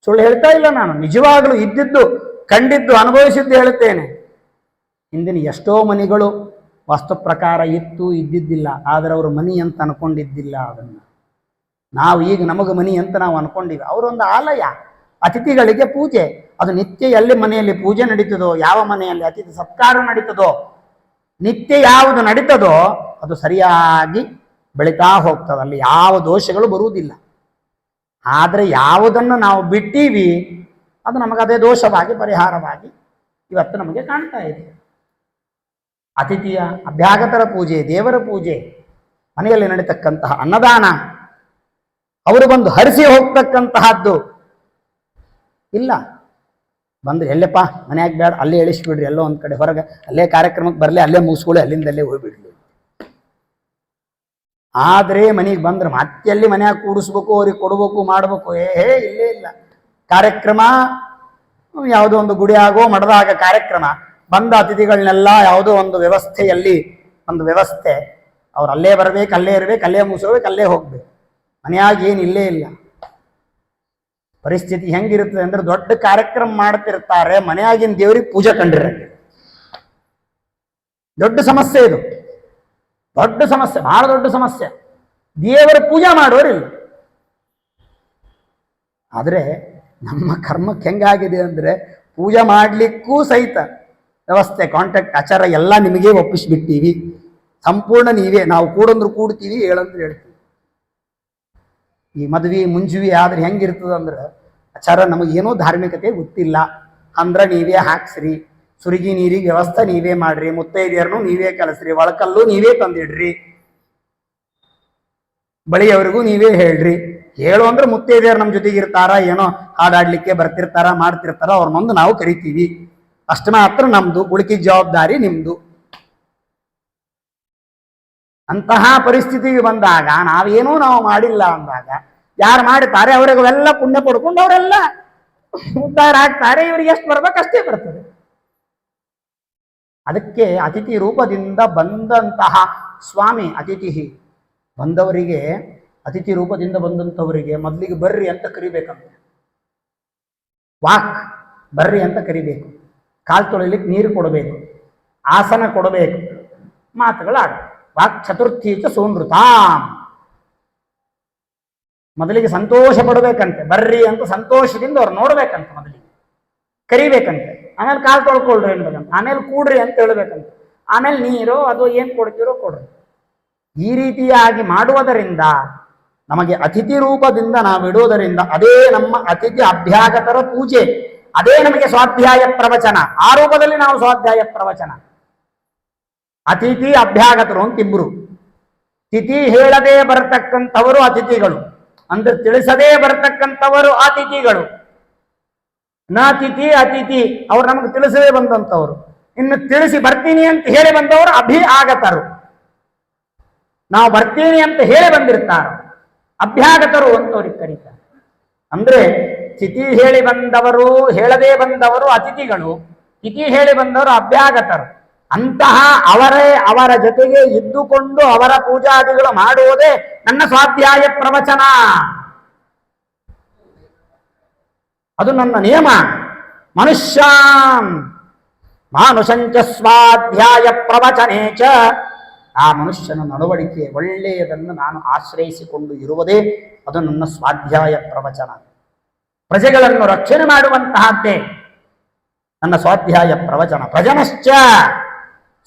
ಸುಳ್ಳು ಹೇಳ್ತಾ ಇಲ್ಲ ನಾನು. ನಿಜವಾಗ್ಲೂ ಇದ್ದಿದ್ದು ಕಂಡಿದ್ದು ಅನುಭವಿಸಿದ್ದು ಹೇಳುತ್ತೇನೆ. ಹಿಂದಿನ ಎಷ್ಟೋ ಮನೆಗಳು ವಾಸ್ತು ಪ್ರಕಾರ ಇತ್ತು, ಇದ್ದಿದ್ದಿಲ್ಲ. ಆದರೆ ಅವರು ಮನಿ ಅಂತ ಅನ್ಕೊಂಡಿದ್ದಿಲ್ಲ ಅದನ್ನ. ನಾವು ಈಗ ನಮಗೆ ಮನಿ ಅಂತ ನಾವು ಅನ್ಕೊಂಡಿವಿ. ಅವರೊಂದು ಆಲಯ, ಅತಿಥಿಗಳಿಗೆ ಪೂಜೆ. ಅದು ನಿತ್ಯ ಎಲ್ಲಿ ಮನೆಯಲ್ಲಿ ಪೂಜೆ ನಡೀತದೋ, ಯಾವ ಮನೆಯಲ್ಲಿ ಅತಿಥಿ ಸತ್ಕಾರ ನಡೀತದೋ, ನಿತ್ಯ ಯಾವುದು ನಡೀತದೋ, ಅದು ಸರಿಯಾಗಿ ಬೆಳೀತಾ ಹೋಗ್ತದೆ. ಅಲ್ಲಿ ಯಾವ ದೋಷಗಳು ಬರುವುದಿಲ್ಲ. ಆದರೆ ಯಾವುದನ್ನು ನಾವು ಬಿಟ್ಟೀವಿ ಅದು ನಮಗದೇ ದೋಷವಾಗಿ, ಪರಿಹಾರವಾಗಿ ಇವತ್ತು ನಮಗೆ ಕಾಣ್ತಾ ಇದೆ. ಅತಿಥಿಯ ಅಭ್ಯಾಗತರ ಪೂಜೆ, ದೇವರ ಪೂಜೆ, ಮನೆಯಲ್ಲಿ ನಡೀತಕ್ಕಂತಹ ಅನ್ನದಾನ, ಅವರು ಬಂದು ಹರಿಸಿ ಹೋಗ್ತಕ್ಕಂತಹದ್ದು ಇಲ್ಲ. ಬಂದ್ರೆ ಎಲ್ಲಪ್ಪ, ಮನೆಯಾಗ ಬೇಡ, ಅಲ್ಲೇ ಎಳಿಸ್ಬಿಡ್ರಿ, ಎಲ್ಲೋ ಒಂದ್ ಕಡೆ ಹೊರಗೆ, ಅಲ್ಲೇ ಕಾರ್ಯಕ್ರಮಕ್ಕೆ ಬರಲಿ, ಅಲ್ಲೇ ಮುಗಿಸ್ಕೊಳ್ಳಿ, ಅಲ್ಲಿಂದಲ್ಲೇ ಹೋಗ್ಬಿಡ್ಲಿ. ಆದ್ರೆ ಮನೆಗೆ ಬಂದ್ರೆ ಮತ್ತೆಲ್ಲಿ ಮನೆಯಾಗ ಕೂಡಿಸ್ಬೇಕು, ಅವ್ರಿಗೆ ಕೊಡಬೇಕು, ಮಾಡ್ಬೇಕು ಏ, ಇಲ್ಲೇ ಇಲ್ಲ. ಕಾರ್ಯಕ್ರಮ ಯಾವುದೋ ಒಂದು ಗುಡಿ ಆಗೋ ಮಠದಾಗ ಕಾರ್ಯಕ್ರಮ. ಬಂದ ಅತಿಥಿಗಳನ್ನೆಲ್ಲ ಯಾವುದೋ ಒಂದು ವ್ಯವಸ್ಥೆಯಲ್ಲಿ, ಒಂದು ವ್ಯವಸ್ಥೆ. ಅವ್ರು ಅಲ್ಲೇ ಬರಬೇಕು, ಅಲ್ಲೇ ಇರಬೇಕು, ಅಲ್ಲೇ ಮುಗಿಸ್ಬೇಕು ಅಲ್ಲೇ ಹೋಗ್ಬೇಕು. ಮನ್ಯಾಗ ಏನು ಇಲ್ಲೇ ಇಲ್ಲ. ಪರಿಸ್ಥಿತಿ ಹೆಂಗಿರುತ್ತದೆ ಅಂದ್ರೆ ದೊಡ್ಡ ಕಾರ್ಯಕ್ರಮ ಮಾಡ್ತಿರ್ತಾರೆ, ಮನೆಯಾಗಿನ ದೇವ್ರಿಗೆ ಪೂಜೆ ಕಂಡಿರ ದೊಡ್ಡ ಸಮಸ್ಯೆ ಇದು. ದೊಡ್ಡ ಸಮಸ್ಯೆ, ಬಹಳ ದೊಡ್ಡ ಸಮಸ್ಯೆ. ದೇವರ ಪೂಜೆ ಮಾಡೋರಿಲ್ಲ ಆದರೆ ನಮ್ಮ ಕರ್ಮಕ್ಕೆ ಹೆಂಗಾಗಿದೆ ಅಂದ್ರೆ ಪೂಜೆ ಮಾಡಲಿಕ್ಕೂ ಸಹಿತ ವ್ಯವಸ್ಥೆ ಕಾಂಟ್ಯಾಕ್ಟ್ ಆಚಾರ ಎಲ್ಲ ನಿಮಗೆ ಒಪ್ಪಿಸ್ಬಿಟ್ಟಿವಿ. ಸಂಪೂರ್ಣ ನೀವೇ, ನಾವು ಕೂಡಂದ್ರು ಕೂಡ್ತೀವಿ, ಹೇಳಂದ್ರೆ ಹೇಳ್ತೀವಿ. ಈ ಮದುವೆ, ಮುಂಜುವಿ ಆದ್ರೆ ಹೆಂಗಿರ್ತದೆ ಅಂದ್ರೆ ಆಚಾರ ನಮಗೇನೋ ಧಾರ್ಮಿಕತೆ ಗೊತ್ತಿಲ್ಲ. ಅಂದ್ರೆ ನೀವೇ ಹಾಕ್ಸ್ರಿ. ಸುರಿಗಿ ನೀರಿಗೆ ವ್ಯವಸ್ಥೆ ನೀವೇ ಮಾಡ್ರಿ. ಮುತ್ತೈದೆಯರನ್ನು ನೀವೇ ಕಲಸ್ರಿ. ಒಳಕಲ್ಲು ನೀವೇ ತಂದಿಡ್ರಿ. ಬಳಿಯವರಿಗೂ ನೀವೇ ಹೇಳ್ರಿ. ಹೇಳು ಅಂದ್ರೆ ಮುತ್ತೈದೆಯರು ನಮ್ಮ ಜೊತೆಗೆ ಇರ್ತಾರ, ಏನೋ ಹಾಡಾಡ್ಲಿಕ್ಕೆ ಬರ್ತಿರ್ತಾರ, ಮಾಡ್ತಿರ್ತಾರ ಅವ್ರನ್ನೊಂದು ನಾವು ಕರಿತೀವಿ. ಅಷ್ಟು ಮಾತ್ರ ನಮ್ದು, ಉಳಿಕೆ ಜವಾಬ್ದಾರಿ ನಿಮ್ದು. ಅಂತಹ ಪರಿಸ್ಥಿತಿಗೆ ಬಂದಾಗ ನಾವೇನೂ ನಾವು ಮಾಡಿಲ್ಲ ಅಂದಾಗ, ಯಾರು ಮಾಡುತ್ತಾರೆ ಅವ್ರಿಗೆ ಪುಣ್ಯ ಪಡ್ಕೊಂಡು ಅವರೆಲ್ಲ ಉದ್ಧಾರ ಆಗ್ತಾರೆ, ಇವ್ರಿಗೆ ಎಷ್ಟು ಬರ್ಬೇಕು ಅಷ್ಟೇ ಬರ್ತದೆ. ಅದಕ್ಕೆ ಅತಿಥಿ ರೂಪದಿಂದ ಬಂದಂತಹ ಸ್ವಾಮಿ, ಅತಿಥಿ ಬಂದವರಿಗೆ, ಅತಿಥಿ ರೂಪದಿಂದ ಬಂದಂಥವರಿಗೆ ಮೊದಲಿಗೆ ಬರ್ರಿ ಅಂತ ಕರಿಬೇಕಂತ. ವಾಕ್, ಬರ್ರಿ ಅಂತ ಕರಿಬೇಕು. ಕಾಲ್ ತೊಳಿಲಿಕ್ಕೆ ನೀರು ಕೊಡಬೇಕು. ಆಸನ ಕೊಡಬೇಕು. ಮಾತುಗಳಾಡ ವಾಕ್ ಚತುರ್ಥಿ ಚ ಸೋನೃತಾಂ ಮೊದಲಿಗೆ ಸಂತೋಷ ಪಡಬೇಕಂತೆ. ಬರ್ರಿ ಅಂತ ಸಂತೋಷದಿಂದ ಅವ್ರು ನೋಡ್ಬೇಕಂತೆ ಮೊದಲಿಗೆ. ಕರಿಬೇಕಂತೆ. ಆಮೇಲೆ ಕಾಲು ತೊಳ್ಕೊಳ್ರಿ ಅನ್ಬೇಕಂತ ಆಮೇಲೆ ಕೂಡ್ರಿ ಅಂತ ಹೇಳ್ಬೇಕಂತ. ಆಮೇಲೆ ನೀರು, ಅದು ಏನು ಕೊಡ್ತೀರೋ ಕೊಡ್ರಿ. ಈ ರೀತಿಯಾಗಿ ಮಾಡುವುದರಿಂದ ನಮಗೆ ಅತಿಥಿ ರೂಪದಿಂದ ನಾವು ಇಡುವುದರಿಂದ ಅದೇ ನಮ್ಮ ಅತಿಥಿ ಅಭ್ಯಾಗತರ ಪೂಜೆ, ಅದೇ ನಮಗೆ ಸ್ವಾಧ್ಯಾಯ ಪ್ರವಚನ. ಆ ರೂಪದಲ್ಲಿ ನಾವು ಸ್ವಾಧ್ಯಾಯ ಪ್ರವಚನ. ಅತಿಥಿ ಅಭ್ಯಾಗತರು ಅಂತಿಬ್ರು ತಿಥಿ ಹೇಳದೆ ಬರತಕ್ಕಂಥವರು ಅತಿಥಿಗಳು. ಅಂದ್ರೆ ತಿಳಿಸದೇ ಬರತಕ್ಕಂಥವರು ಅತಿಥಿಗಳು. ನ ತಿಥಿ ಅತಿಥಿ, ಅವ್ರು ನಮಗೆ ತಿಳಿಸದೇ ಬಂದಂಥವ್ರು. ಇನ್ನು ತಿಳಿಸಿ ಬರ್ತೀನಿ ಅಂತ ಹೇಳಿ ಬಂದವರು ಅಭಿ ಆಗತರು. ನಾವು ಬರ್ತೀನಿ ಅಂತ ಹೇಳಿ ಬಂದಿರ್ತಾರೋ? ಅಭ್ಯಾಗತರು ಅಂತ ಅವ್ರಿಗೆ ಕರೀತಾರೆ. ಅಂದ್ರೆ, ತಿಥಿ ಹೇಳಿ ಬಂದವರು, ಹೇಳದೇ ಬಂದವರು ಅತಿಥಿಗಳು. ತಿಥಿ ಹೇಳಿ ಬಂದವರು ಅಭ್ಯಾಗತರು. ಅಂತಹ ಅವರೇ ಅವರ ಜೊತೆಗೆ ಇದ್ದುಕೊಂಡು ಅವರ ಪೂಜಾದಿಗಳು ಮಾಡುವುದೇ ನನ್ನ ಸ್ವಾಧ್ಯಾಯ ಪ್ರವಚನ. ಅದು ನನ್ನ ನಿಯಮ. ಮನುಷ್ಯಾಂ ಮಾನುಷಂಚ ಸ್ವಾಧ್ಯಾಯ ಪ್ರವಚನೇ ಚ ಆ ಮನುಷ್ಯನ ನಡವಳಿಕೆ ಒಳ್ಳೆಯದನ್ನು ನಾನು ಆಶ್ರಯಿಸಿಕೊಂಡು ಇರುವುದೇ ಅದು ನನ್ನ ಸ್ವಾಧ್ಯಾಯ ಪ್ರವಚನ. ಪ್ರಜೆಗಳನ್ನು ರಕ್ಷಣೆ ಮಾಡುವಂತಹದ್ದೇ ನನ್ನ ಸ್ವಾಧ್ಯಾಯ ಪ್ರವಚನ. ಪ್ರಜನಶ್ಚ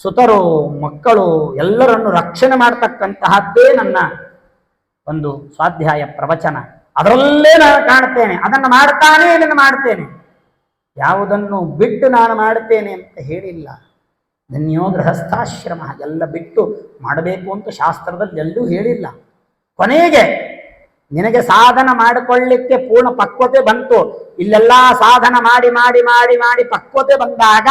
ಸುತರು, ಮಕ್ಕಳು ಎಲ್ಲರನ್ನು ರಕ್ಷಣೆ ಮಾಡತಕ್ಕಂತಹದ್ದೇ ನನ್ನ ಒಂದು ಸ್ವಾಧ್ಯಾಯ ಪ್ರವಚನ. ಅದರಲ್ಲೇ ನಾನು ಕಾಣ್ತೇನೆ ಅದನ್ನು ಮಾಡ್ತಾನೆ, ಇದನ್ನು ಮಾಡ್ತೇನೆ. ಯಾವುದನ್ನು ಬಿಟ್ಟು ನಾನು ಮಾಡ್ತೇನೆ ಅಂತ ಹೇಳಿಲ್ಲ. ಧನ್ಯೋ ಗೃಹಸ್ಥಾಶ್ರಮ. ಎಲ್ಲ ಬಿಟ್ಟು ಮಾಡಬೇಕು ಅಂತ ಶಾಸ್ತ್ರದಲ್ಲಿ ಎಲ್ಲೂ ಹೇಳಿಲ್ಲ. ಕೊನೆಗೆ ನಿನಗೆ ಸಾಧನ ಮಾಡಿಕೊಳ್ಳಿಕ್ಕೆ ಪೂರ್ಣ ಪಕ್ವತೆ ಬಂತು. ಇಲ್ಲೆಲ್ಲ ಸಾಧನ ಮಾಡಿ ಮಾಡಿ ಮಾಡಿ ಮಾಡಿ ಪಕ್ವತೆ ಬಂದಾಗ,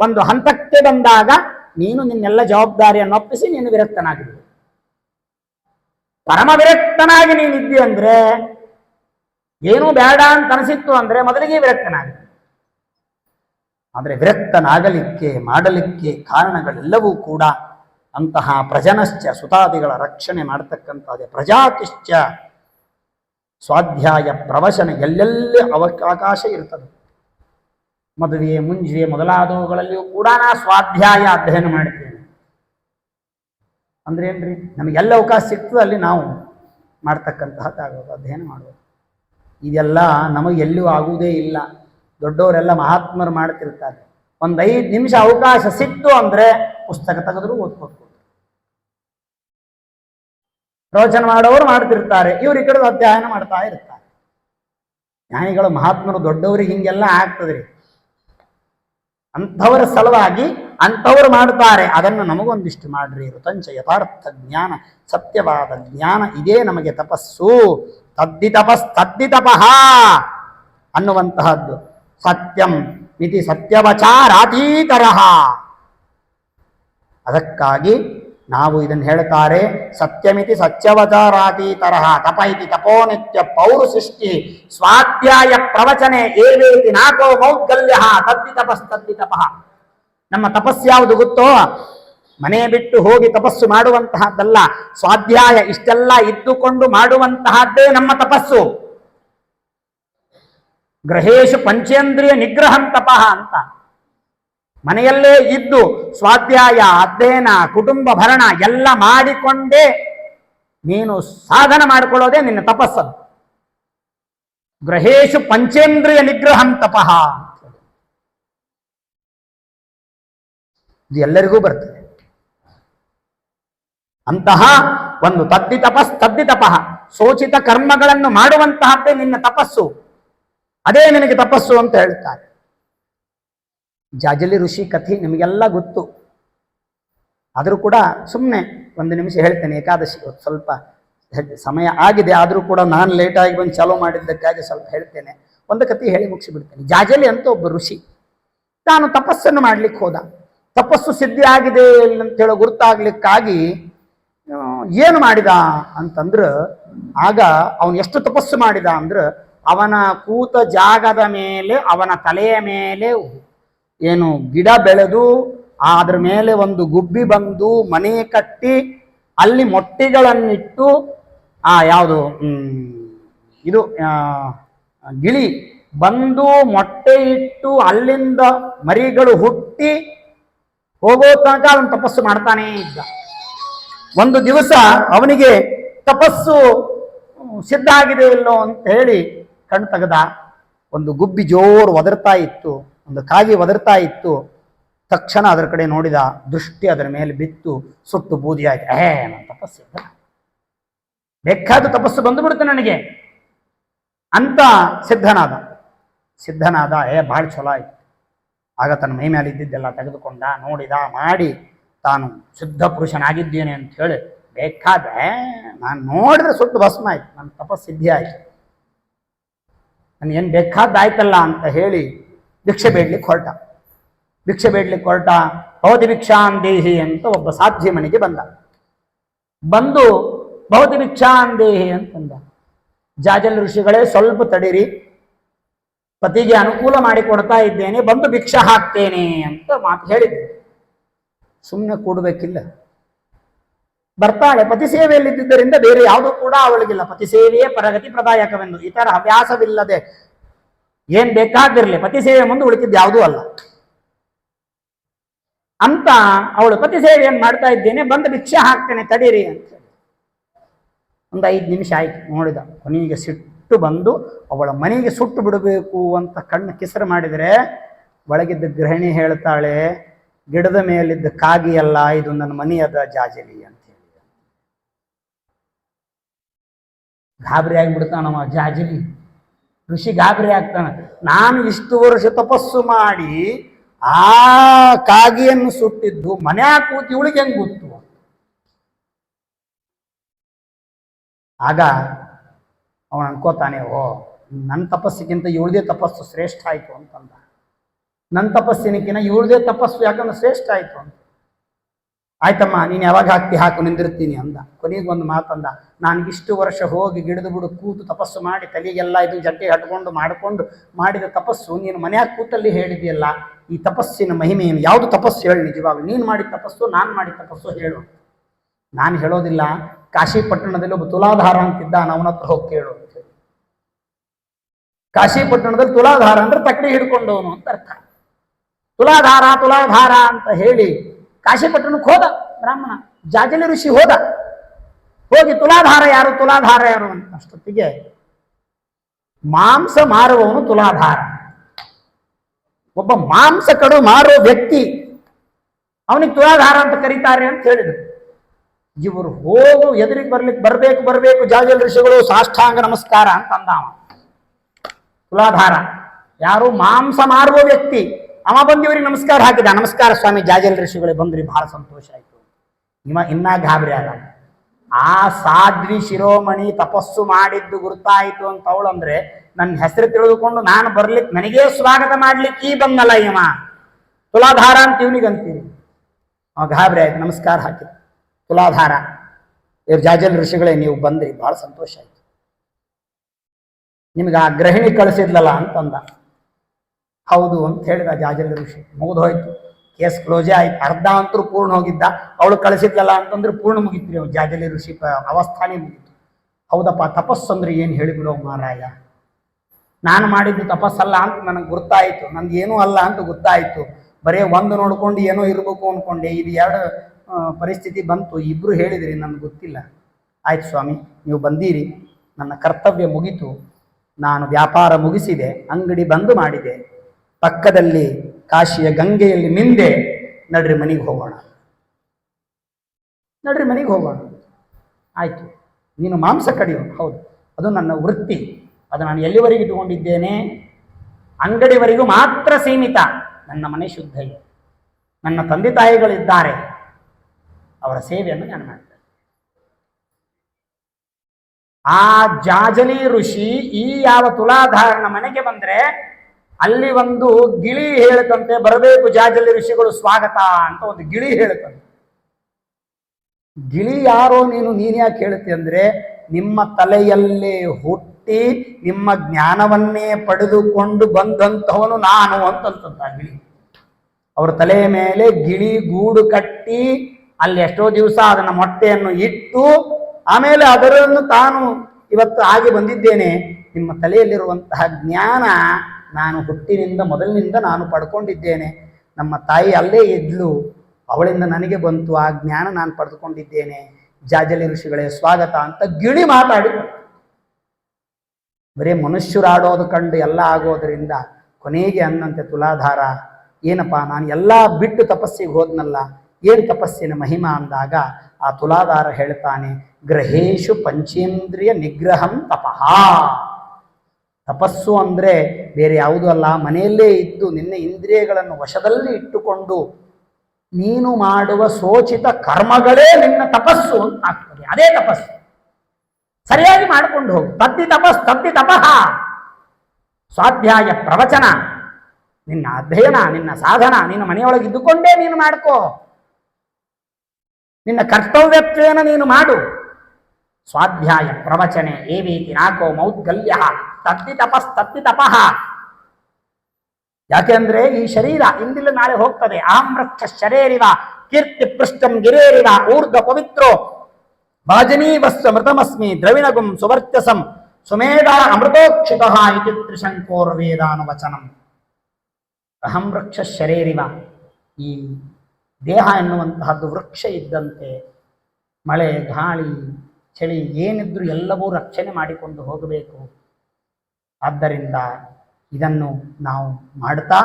ಒಂದು ಹಂತಕ್ಕೆ ಬಂದಾಗ ನೀನು ನಿನ್ನೆಲ್ಲ ಜವಾಬ್ದಾರಿಯನ್ನು ಒಪ್ಪಿಸಿ ನೀನು ವಿರಕ್ತನಾಗಿರುವೆ. ಪರಮ ವಿರಕ್ತನಾಗಿ ನೀನಿದ್ದಿ ಅಂದ್ರೆ ಏನೂ ಬೇಡ ಅಂತ ಅನಿಸಿತ್ತು ಅಂದ್ರೆ ಮೊದಲಿಗೆ ವಿರಕ್ತನಾಗಿ. ಆದರೆ ವಿರಕ್ತನಾಗಲಿಕ್ಕೆ, ಮಾಡಲಿಕ್ಕೆ ಕಾರಣಗಳೆಲ್ಲವೂ ಕೂಡ ಅಂತಹ ಪ್ರಜನಶ್ಚ ಸುತಾದಿಗಳ ರಕ್ಷಣೆ ಮಾಡತಕ್ಕಂಥದ್ದೇ. ಪ್ರಜಾತಿಶ್ಚ ಸ್ವಾಧ್ಯಾಯ ಪ್ರವಚನ ಎಲ್ಲೆಲ್ಲಿ ಅವಕಾಶ ಇರ್ತದೆ. ಮದುವೆ ಮುಂಜುವೆ ಮೊದಲಾದವುಗಳಲ್ಲಿಯೂ ಕೂಡ ನಾ ಸ್ವಾಧ್ಯಾಯ ಅಧ್ಯಯನ ಮಾಡಿದ್ದೇನೆ. ಅಂದ್ರೆ ಏನ್ರಿ? ನಮಗೆಲ್ಲ ಅವಕಾಶ ಸಿಗ್ತದೆ ಅಲ್ಲಿ ನಾವು ಮಾಡ್ತಕ್ಕಂತಹದ್ದಾಗೋದು ಅಧ್ಯಯನ ಮಾಡೋದು ಇದೆಲ್ಲ ನಮಗೆ ಎಲ್ಲೂ ಆಗುವುದೇ ಇಲ್ಲ. ದೊಡ್ಡವರೆಲ್ಲ ಮಹಾತ್ಮರು ಮಾಡ್ತಿರ್ತಾರೆ. ಒಂದು ಐದು ನಿಮಿಷ ಅವಕಾಶ ಸಿಕ್ತು ಅಂದ್ರೆ ಪುಸ್ತಕ ತೆಗೆದ್ರು ಓದ್ಕೋಬೇಕು ಪ್ರವಚನ ಮಾಡೋರು ಮಾಡ್ತಿರ್ತಾರೆ. ಇವ್ರು ಈ ಕಡೆ ಅಧ್ಯಯನ ಮಾಡ್ತಾ ಇರ್ತಾರೆ. ಜ್ಞಾನಿಗಳು, ಮಹಾತ್ಮರು, ದೊಡ್ಡವರಿಗೆ ಹಿಂಗೆಲ್ಲ ಆಗ್ತದ್ರಿ ಅಂಥವರ ಸಲುವಾಗಿ ಅಂಥವ್ರು ಮಾಡ್ತಾರೆ. ಅದನ್ನು ನಮಗೊಂದಿಷ್ಟು ಮಾಡ್ರಿ ಋತಂಚ ಯಥಾರ್ಥ ಜ್ಞಾನ, ಸತ್ಯವಾದ ಜ್ಞಾನ ಇದೇ ನಮಗೆ ತಪಸ್ಸು. ತದ್ದಿ ತಪಸ್, ತದ್ದಿ ತಪಃ ಅನ್ನುವಂತಹದ್ದು. ಸತ್ಯಂ ಇತಿ ಸತ್ಯವಚಾರಾತೀತರ ಅದಕ್ಕಾಗಿ ನಾವು ಇದನ್ನು ಹೇಳ್ತಾರೆ, ಸತ್ಯಮಿತಿ ಸತ್ಯವಚಾರಾತೀತರ ತಪ ಇತಿ ತಪೋನಿತ್ಯ ಪೌರುಸೃಷ್ಟಿ ಸ್ವಾಧ್ಯಾಯ ಪ್ರವಚನೆ ಏವೇತಿ ನಾಕೋ ಮೌದ್ಗಲ್ಯ, ತದ್ದಿ ತಪಸ್, ತದ್ದಿ ತಪಃ. ನಮ್ಮ ತಪಸ್ಸು ಯಾವುದು ಗೊತ್ತೋ? ಮನೆ ಬಿಟ್ಟು ಹೋಗಿ ತಪಸ್ಸು ಮಾಡುವಂತಹದ್ದಲ್ಲ, ಸ್ವಾಧ್ಯಾಯ ಇಷ್ಟೆಲ್ಲ ಇದ್ದುಕೊಂಡು ಮಾಡುವಂತಹದ್ದೇ ನಮ್ಮ ತಪಸ್ಸು. ಗ್ರಹೇಶು ಪಂಚೇಂದ್ರಿಯ ನಿಗ್ರಹಂ ತಪಃ ಅಂತ. ಮನೆಯಲ್ಲೇ ಇದ್ದು ಸ್ವಾಧ್ಯಾಯ, ಅಧ್ಯಯನ, ಕುಟುಂಬ ಭರಣ ಎಲ್ಲ ಮಾಡಿಕೊಂಡೇ ನೀನು ಸಾಧನ ಮಾಡಿಕೊಳ್ಳೋದೇ ನಿನ್ನ ತಪಸ್ಸು. ಗ್ರಹೇಶು ಪಂಚೇಂದ್ರಿಯ ನಿಗ್ರಹಂ ತಪಃ ಇದು ಎಲ್ಲರಿಗೂ ಬರ್ತದೆ. ಅಂತಹ ಒಂದು ತದ್ದಿ ತಪಸ್ ತದ್ದಿ ತಪಃ ಸೋಚಿತ ಕರ್ಮಗಳನ್ನು ಮಾಡುವಂತಹದ್ದೇ ನಿನ್ನ ತಪಸ್ಸು. ಅದೇ ನಿನಗೆ ತಪಸ್ಸು ಅಂತ ಹೇಳ್ತಾರೆ. ಜಾಜಲಿ ಋಷಿ ಕಥೆ ನಿಮಗೆಲ್ಲ ಗೊತ್ತು. ಆದರೂ ಕೂಡ ಸುಮ್ಮನೆ ಒಂದು ನಿಮಿಷ ಹೇಳ್ತೇನೆ, ಏಕಾದಶಿ ಸ್ವಲ್ಪ ಸಮಯ ಆಗಿದೆ, ಆದರೂ ಕೂಡ ನಾನು ಲೇಟಾಗಿ ಬಂದು ಚಾಲೂ ಮಾಡಿದ್ದಕ್ಕಾಗಿ ಸ್ವಲ್ಪ ಹೇಳ್ತೇನೆ. ಒಂದು ಕಥೆ ಹೇಳಿ ಮುಗಿಸಿಬಿಡ್ತೇನೆ. ಜಾಜಲಿ ಅಂತ ಒಬ್ಬ ಋಷಿ, ತಾನು ತಪಸ್ಸನ್ನು ಮಾಡಲಿಕ್ಕೆ ಹೋದ. ತಪಸ್ಸು ಸಿದ್ಧಿ ಆಗಿದೆ ಅಂತೇಳೋ ಗುರುತಾಗ್ಲಿಕ್ಕಾಗಿ ಏನು ಮಾಡಿದ ಅಂತಂದ್ರೆ, ಆಗ ಅವನು ಎಷ್ಟು ತಪಸ್ಸು ಮಾಡಿದ ಅಂದ್ರೆ ಅವನ ಕೂತ ಜಾಗದ ಮೇಲೆ, ಅವನ ತಲೆಯ ಮೇಲೆ ಏನು ಗಿಡ ಬೆಳೆದು ಅದ್ರ ಮೇಲೆ ಒಂದು ಗುಬ್ಬಿ ಬಂದು ಮನೆ ಕಟ್ಟಿ, ಅಲ್ಲಿ ಮೊಟ್ಟೆಗಳನ್ನಿಟ್ಟು, ಆ ಯಾವುದು ಇದು ಗಿಳಿ ಬಂದು ಮೊಟ್ಟೆ ಇಟ್ಟು ಅಲ್ಲಿಂದ ಮರಿಗಳು ಹುಟ್ಟಿ ಹೋಗೋ ತನಕ ಅವನು ತಪಸ್ಸು ಮಾಡ್ತಾನೇ ಇದ್ದ. ಒಂದು ದಿವಸ ಅವನಿಗೆ ತಪಸ್ಸು ಸಿದ್ಧ ಆಗಿದೆ ಇಲ್ಲೋ ಅಂತ ಹೇಳಿ ಕಣ್ ತೆಗೆದ ಒಂದು ಗುಬ್ಬಿ ಜೋರು ಒದರ್ತಾ ಇತ್ತು, ಒಂದು ಕಾಗಿ ಒದರ್ತಾ ಇತ್ತು. ತಕ್ಷಣ ಅದರ ಕಡೆ ನೋಡಿದ ದೃಷ್ಟಿ ಅದರ ಮೇಲೆ ಬಿತ್ತು, ಸುಟ್ಟು ಬೂದಿ ಆಯ್ತು ಏ, ನನ್ನ ತಪಸ್ಸು. ಬೇಕಾದ ತಪಸ್ಸು ಬಂದುಬಿಡುತ್ತೆ ನನಗೆ. ಅಂತ ಸಿದ್ಧನಾದ. ಸಿದ್ಧನಾದ, ಏ, ಭಾಳ ಚಲೋ ಆಯ್ತು. ಆಗ ತನ್ನ ಮೈ ಮೇಲೆ ಇದ್ದಿದ್ದೆಲ್ಲ ತೆಗೆದುಕೊಂಡ, ನೋಡಿದ, ಮಾಡಿ, ತಾನು ಶುದ್ಧ ಪುರುಷನಾಗಿದ್ದೇನೆ ಅಂತ ಹೇಳಿ, ಬೇಕಾದ್ರೆ, ನಾನು ನೋಡಿದ್ರೆ ಸುಟ್ಟು ಭಸ್ಮ ಆಯ್ತು. ನನ್ನ ತಪಸ್ಸಿದ್ಧಿ ಆಯ್ತು. ಏನು ಬೇಕಾದ್ದಾಯ್ತಲ್ಲ ಅಂತ ಹೇಳಿ ಭಿಕ್ಷೆ ಬೇಡ್ಲಿಕ್ಕೆ ಹೊರಟ. ಭಿಕ್ಷೆ ಬೇಡ್ಲಿಕ್ಕೆ ಹೊರಟ. ಭವತಿ ಭಿಕ್ಷಾಂದೇಹಿ ಅಂತ ಒಬ್ಬ ಸಾಧ್ವಿ ಮನೆಗೆ ಬಂದ. ಬಂದು ಭವತಿ ಭಿಕ್ಷಾಂದೇಹಿ ಅಂತಂದ ಜಾಜಲ್ ಋಷಿಗಳೇ ಸ್ವಲ್ಪ ತಡೀರಿ. ಪತಿಗೆ ಅನುಕೂಲ ಮಾಡಿ ಕೊಡ್ತಾ ಇದ್ದೇನೆ. ಬಂದು ಭಿಕ್ಷ ಹಾಕ್ತೇನೆ ಅಂತ ಮಾತು ಹೇಳಿದ್ದೆ. ಸುಮ್ಮನೆ ಕೂಡಬೇಕಿಲ್ಲ. ಬರ್ತಾಳೆ ಪತಿ ಸೇವೆಯಲ್ಲಿದ್ದರಿಂದ ಬೇರೆ ಯಾವುದೂ ಕೂಡ ಅವಳಿಗಿಲ್ಲ. ಪತಿ ಸೇವೆಯೇ ಪರಗತಿ ಪ್ರದಾಯಕವೆಂದು. ಇತರ ಹವ್ಯಾಸವಿಲ್ಲದೆ ಏನ್ ಬೇಕಾದಿರಲಿ ಪತಿ ಸೇವೆ ಮುಂದೆ ಉಳಿತಿದ್ದ ಯಾವುದೂ ಅಲ್ಲ. ಅಂತ ಅವಳು ಪತಿ ಸೇವೆಯನ್ನು ಮಾಡ್ತಾ ಇದ್ದೇನೆ, ಬಂದು ಭಿಕ್ಷೆ ಹಾಕ್ತೇನೆ, ತಡೀರಿ ಅಂತ ಒಂದು ಐದು ನಿಮಿಷ ಆಯ್ತು, ನೋಡಿದ. ಕೊನೆಗೆ ಸಿಟ್ಟು ಬಂದು ಅವಳ ಮನೆಗೆ ಸುಟ್ಟು ಬಿಡಬೇಕು ಅಂತ ಕಣ್ಣು ಕಿಸರು ಮಾಡಿದರೆ ಒಳಗಿದ್ದ ಗೃಹಿಣಿ ಹೇಳ್ತಾಳೆ, ಗಿಡದ ಮೇಲಿದ್ದ ಕಾಗಿಯಲ್ಲ, ಇದು ನನ್ನ ಮನೆಯದ ಜಾಜಲಿ ಅಂತ. ಗಾಬರಿ ಆಗಿಬಿಡ್ತಾನವ ಜಾಜಲಿ. ಋಷಿ ಗಾಬರಿ ಆಗ್ತಾನೆ. ನಾನು ಇಷ್ಟು ವರ್ಷ ತಪಸ್ಸು ಮಾಡಿ ಆ ಕಾಗಿಯನ್ನು ಸುಟ್ಟಿದ್ದು ಮನ್ಯಾಗ ಕೂತಿ ಇವಳಿಗೆ ಹೆಂಗ್ ಗೊತ್ತು? ಆಗ ಅವನು ಅನ್ಕೋತಾನೆ, ಓ ನನ್ನ ತಪಸ್ಸಿಗಿಂತ ಇವಳದೇ ತಪಸ್ಸು ಶ್ರೇಷ್ಠ ಆಯ್ತು ಅಂತಂದ. ನನ್ನ ತಪಸ್ಸಿನಕ್ಕಿಂತ ಇವಳದೇ ತಪಸ್ಸು ಯಾಕಂದ್ರೆ ಶ್ರೇಷ್ಠ ಆಯ್ತು ಅಂತ. ಆಯ್ತಮ್ಮ, ನೀನು ಯಾವಾಗ ಹಾಕ್ತಿ ಹಾಕು, ನಿಂದಿರ್ತೀನಿ ಅಂದ. ಕೊನೆಗೆ ಒಂದು ಮಾತಂದ ನಾನು ಇಷ್ಟು ವರ್ಷ ಹೋಗಿ ಗಿಡದ ಬಿಡು, ಕೂತು ತಪಸ್ಸು ಮಾಡಿ, ತಲೆಗೆಲ್ಲ ಇದು ಜಟ್ಟಿ ಹಟ್ಕೊಂಡು ಮಾಡಿಕೊಂಡು ಮಾಡಿದ ತಪಸ್ಸು ನೀನು ಮನ್ಯಾಗ ಕೂತಲ್ಲಿ ಹೇಳಿದೆಯಲ್ಲ, ಈ ತಪಸ್ಸಿನ ಮಹಿಮೆಯನ್ನು ಯಾವುದು ತಪಸ್ಸು ಹೇಳಿ ನಿಜವಾಗ್ಲು. ನೀನು ಮಾಡಿದ ತಪಸ್ಸು, ನಾನು ಮಾಡಿದ ತಪಸ್ಸು ಹೇಳು. ನಾನು ಹೇಳೋದಿಲ್ಲ ಕಾಶಿ ಪಟ್ಟಣದಲ್ಲಿ ಒಬ್ಬ ತುಲಾಧಾರ ಅಂತಿದ್ದ ಅವನ ಹತ್ರ ಹೋಗಿ ಕೇಳು ಅಂತ ಹೇಳಿ. ಕಾಶಿ ಪಟ್ಟಣದಲ್ಲಿ ತುಲಾಧಾರ ಅಂದ್ರೆ ತಕ್ಕಡಿ ಹಿಡ್ಕೊಂಡವನು ಅಂತ ಅರ್ಥ. ತುಲಾಧಾರ ತುಲಾಧಾರ ಅಂತ ಹೇಳಿ ಕಾಶಿ ಪಟ್ಟಣಕ್ಕೆ ಹೋದ. ಬ್ರಾಹ್ಮಣ. ಜಾಜಲಿ ಋಷಿ ಹೋದ. ಹೋಗಿ ತುಲಾಧಾರ ಯಾರು ತುಲಾಧಾರ ಯಾರು ಅಂತ ಅಷ್ಟೊತ್ತಿಗೆ ಮಾಂಸ ಮಾರುವವನು ತುಲಾಧಾರ. ಒಬ್ಬ ಮಾಂಸ ಕಡು ಮಾರೋ ವ್ಯಕ್ತಿ ಅವನಿಗೆ ತುಲಾಧಾರ ಅಂತ ಕರೀತಾರೆ ಅಂತ ಹೇಳಿದರು. ಇವರು ಹೋಗು ಎದುರಿಗೆ ಬರ್ಲಿಕ್ಕೆ ಬರಬೇಕು ಬರಬೇಕು ಜಾಜಲ್ ಋಷಿಗಳು ಸಾಷ್ಟಾಂಗ ನಮಸ್ಕಾರ ಅಂತ ಅಂದ ಅವ ತುಲಾಧಾರ. ಯಾರು ಮಾಂಸ ಮಾರುವ ವ್ಯಕ್ತಿ ಅವ ಬಂದಿವ್ರಿಗೆ ನಮಸ್ಕಾರ ಹಾಕಿದ. ನಮಸ್ಕಾರ ಸ್ವಾಮಿ, ಜಾಜಲ್ ಋಷಿಗಳೇ ಬಂದ್ರಿ, ಬಹಳ ಸಂತೋಷ ಆಯ್ತು. ನಿಮ್ಮ ಇನ್ನ ಗಾಬರಿ ಆದ. ಆ ಸಾಧ್ವಿ ಶಿರೋಮಣಿ ತಪಸ್ಸು ಮಾಡಿದ್ದು ಗುರುತಾಯಿತು ಅಂತ ಅವಳು ಅಂದ್ರೆ, ನನ್ನ ಹೆಸರು ತಿಳಿದುಕೊಂಡು ನಾನು ಬರ್ಲಿಕ್ಕೆ ನನಗೇ ಸ್ವಾಗತ ಮಾಡ್ಲಿಕ್ಕೆ ಈ ಬಂದಲ್ಲ ಇವ. ತುಲಾಧಾರ ಅಂತ ಇವನಿಗೆ ಅಂತೀರಿ. ಅವ ಗಾಬರಿ ಆಯ್ತು, ನಮಸ್ಕಾರ ಹಾಕಿದ. ತುಲಾಧಾರ. ಇವ್ರು ಜಾಜಲ್ ಋಷಿಗಳೇ, ನೀವು ಬಂದ್ರಿ, ಬಹಳ ಸಂತೋಷ ಆಯ್ತು. ನಿಮ್ಗೆ ಆ ಗೃಹಿಣಿ ಕಳಿಸಿದ್ಲಲ್ಲ ಅಂತಂದ. ಹೌದು ಅಂತ ಹೇಳಿದ ಜಾಜಲ್ ಋಷಿ. ಮುಗಿದು ಹೋಯ್ತು. ಕೇಸ್ ಕ್ಲೋಸೆ ಆಯ್ತು. ಅರ್ಧ ಅಂತರೂ ಪೂರ್ಣ ಹೋಗಿದ್ದ. ಅವಳು ಕಳಿಸಿದ್ಲಲ್ಲ ಅಂತಂದ್ರೆ ಪೂರ್ಣ ಮುಗಿತ್ರಿ ಅವ್ರು. ಜಾಜಲಿ ಋಷಿ ಅವಸ್ಥಾನೇ ಮುಗಿತು. ಹೌದಪ್ಪ, ತಪಸ್ಸು ಅಂದ್ರೆ ಏನು ಹೇಳಿಬಿಡೋ ಮಾರಾಯ ನಾನು ಮಾಡಿದ್ದು ತಪಸ್ಸಲ್ಲ ಅಂತ ನನಗೆ ಗೊತ್ತಾಯಿತು ನಂದು ಏನೂ ಅಲ್ಲ ಅಂತ ಗೊತ್ತಾಯಿತು ಬರೀ ಒಂದು ನೋಡ್ಕೊಂಡು ಏನೋ ಇರಬೇಕು ಅನ್ಕೊಂಡೆ. ಇದು ಎರಡು ಪರಿಸ್ಥಿತಿ ಬಂತು. ಇಬ್ರು ಹೇಳಿದಿರಿ ನನಗೆ ಗೊತ್ತಿಲ್ಲ. ಆಯ್ತು ಸ್ವಾಮಿ, ನೀವು ಬಂದೀರಿ. ನನ್ನ ಕರ್ತವ್ಯ ಮುಗೀತು. ನಾನು ವ್ಯಾಪಾರ ಮುಗಿಸಿದೆ. ಅಂಗಡಿ ಬಂದು ಮಾಡಿದೆ. ಪಕ್ಕದಲ್ಲಿ ಕಾಶಿಯ ಗಂಗೆಯಲ್ಲಿ ನಿಂದೆ ನಡ್ರಿ ಮನೆಗೆ ಹೋಗೋಣ. ನಡ್ರಿ ಮನೆಗೆ ಹೋಗೋಣ. ಆಯ್ತು. ನೀನು ಮಾಂಸ ಕಡಿಯೋ. ಹೌದು. ಅದು ನನ್ನ ವೃತ್ತಿ. ಅದು ನಾನು ಎಲ್ಲಿವರೆಗೆ ಇಟ್ಟುಕೊಂಡಿದ್ದೇನೆ? ಅಂಗಡಿವರೆಗೂ ಮಾತ್ರ ಸೀಮಿತ. ನನ್ನ ಮನೆ ಶುದ್ಧ ಇದೆ ನನ್ನ ತಂದೆ ತಾಯಿಗಳಿದ್ದಾರೆ. ಅವರ ಸೇವೆಯನ್ನು ನಾನು ಮಾಡ್ತೇನೆ. ಆ ಜಾಜಲಿ ಋಷಿ ಈ ಯಾವ ತುಲಾಧಾರನ ಮನೆಗೆ ಬಂದ್ರೆ ಅಲ್ಲಿ ಒಂದು ಗಿಳಿ ಹೇಳುತ್ತಂತೆ, ಬರಬೇಕು ಜಾಜಲ್ಲಿ ಋಷಿಗಳು ಸ್ವಾಗತ ಅಂತ ಒಂದು ಗಿಳಿ ಹೇಳುತ್ತಂತೆ. ಗಿಳಿ ಯಾರೋ ನೀನು ನೀನು ಯಾಕೆ ಹೇಳುತ್ತೆ ಅಂದ್ರೆ, ನಿಮ್ಮ ತಲೆಯಲ್ಲೇ ಹುಟ್ಟಿ ನಿಮ್ಮ ಜ್ಞಾನವನ್ನೇ ಪಡೆದುಕೊಂಡು ಬಂದಂತವನು ನಾನು ಅಂತಂತಂತ ಆ ಗಿಳಿ. ಅವರ ತಲೆಯ ಮೇಲೆ ಗಿಳಿ ಗೂಡು ಕಟ್ಟಿ ಅಲ್ಲಿ ಎಷ್ಟೋ ದಿವಸ ಅದನ್ನ ಮೊಟ್ಟೆಯನ್ನು ಇಟ್ಟು, ಆಮೇಲೆ ಅದರನ್ನು ತಾನು ಇವತ್ತು ಆಗಿ ಬಂದಿದ್ದೇನೆ. ನಿಮ್ಮ ತಲೆಯಲ್ಲಿರುವಂತಹ ಜ್ಞಾನ ನಾನು ಹುಟ್ಟಿನಿಂದ ಮೊದಲಿನಿಂದ ನಾನು ಪಡ್ಕೊಂಡಿದ್ದೇನೆ. ನಮ್ಮ ತಾಯಿ ಅಲ್ಲೇ ಇದ್ಲು. ಅವಳಿಂದ ನನಗೆ ಬಂತು. ಆ ಜ್ಞಾನ ನಾನು ಪಡೆದುಕೊಂಡಿದ್ದೇನೆ. ಜಾಜಲಿ ಋಷಿಗಳೇ, ಸ್ವಾಗತ ಅಂತ ಗಿಳಿ ಮಾತಾಡಿ. ಬರೀ ಮನುಷ್ಯರಾಡೋದು ಕಂಡು ಎಲ್ಲ ಆಗೋದರಿಂದ ಕೊನೆಗೆ ಅನ್ನಂತೆ ತುಲಾಧಾರ. ಏನಪ್ಪ, ನಾನು ಎಲ್ಲ ಬಿಟ್ಟು ತಪಸ್ಸಿಗೆ ಹೋದ್ನಲ್ಲ, ಏನು ತಪಸ್ಸಿನ ಮಹಿಮಾ ಅಂದಾಗ ಆ ತುಲಾಧಾರ ಹೇಳ್ತಾನೆ, ಗ್ರಹೇಶು ಪಂಚೇಂದ್ರಿಯ ನಿಗ್ರಹಂ ತಪಃ. ತಪಸ್ಸು ಅಂದ್ರೆ ಬೇರೆ ಯಾವುದೂ ಅಲ್ಲ. ಮನೆಯಲ್ಲೇ ಇದ್ದು ನಿನ್ನ ಇಂದ್ರಿಯಗಳನ್ನು ವಶದಲ್ಲಿ ಇಟ್ಟುಕೊಂಡು ನೀನು ಮಾಡುವ ಸೋಚಿತ ಕರ್ಮಗಳೇ ನಿನ್ನ ತಪಸ್ಸು ಅಂತ ಆಗ್ತದೆ. ಅದೇ ತಪಸ್ಸು. ಸರಿಯಾಗಿ ಮಾಡಿಕೊಂಡು ಹೋಗು. ತತ್ತಿ ತಪಸ್ ತದ್ದಿ ತಪಃ. ಸ್ವಾಧ್ಯಾಯ ಪ್ರವಚನ. ನಿನ್ನ ಅಧ್ಯಯನ, ನಿನ್ನ ಸಾಧನ ನಿನ್ನ ಮನೆಯೊಳಗೆ ಇದ್ದುಕೊಂಡೇ ನೀನು ಮಾಡ್ಕೋ. ನಿನ್ನ ಕರ್ತವ್ಯತ್ವೇನ ನೀನು ಮಾಡು. ಸ್ವಾಧ್ಯಾಯ ಪ್ರವಚನೆ. ಏವೀತಿ ನಾಕೋ ಮೌದ್ಗಲ್ಯ. ತದ್ದಿ ತಪಸ್ ತತ್ತಿ ತಪಃ. ಯಾಕೆಂದ್ರೆ ಈ ಶರೀರ ಇಂದಿಲ್ಲ ನಾಳೆ ಹೋಗ್ತದೆ. ಅಹಂ ಶರೀರಿವ, ಕೀರ್ತಿ ಪೃಷ್ಟಂ ಗಿರೇರಿವ, ಊರ್ಧ್ವ ಪವಿತ್ರೋ. ಭಾಜನೀವಸ್ವ ಮೃತಮಸ್ಮಿ, ದ್ರವಿಣಗುಂ ಸುವರ್ಚಸಂ ಸುಮೇಧ ಅಮೃತೋಕ್ಷಿತ ಇತಿ ವಚನಂ ಅಹಂ ವೃಕ್ಷ ಶರೇರಿವ. ಈ ದೇಹ ಎನ್ನುವಂತಹದ್ದು ವೃಕ್ಷ ಇದ್ದಂತೆ ಮಳೆ, ಗಾಳಿ, ಚಳಿ ಏನಿದ್ರು ಎಲ್ಲವೂ ರಕ್ಷಣೆ ಮಾಡಿಕೊಂಡು ಹೋಗಬೇಕು. ಆದ್ದರಿಂದ ಇದನ್ನು ನಾವು ಮಾಡ್ತಾ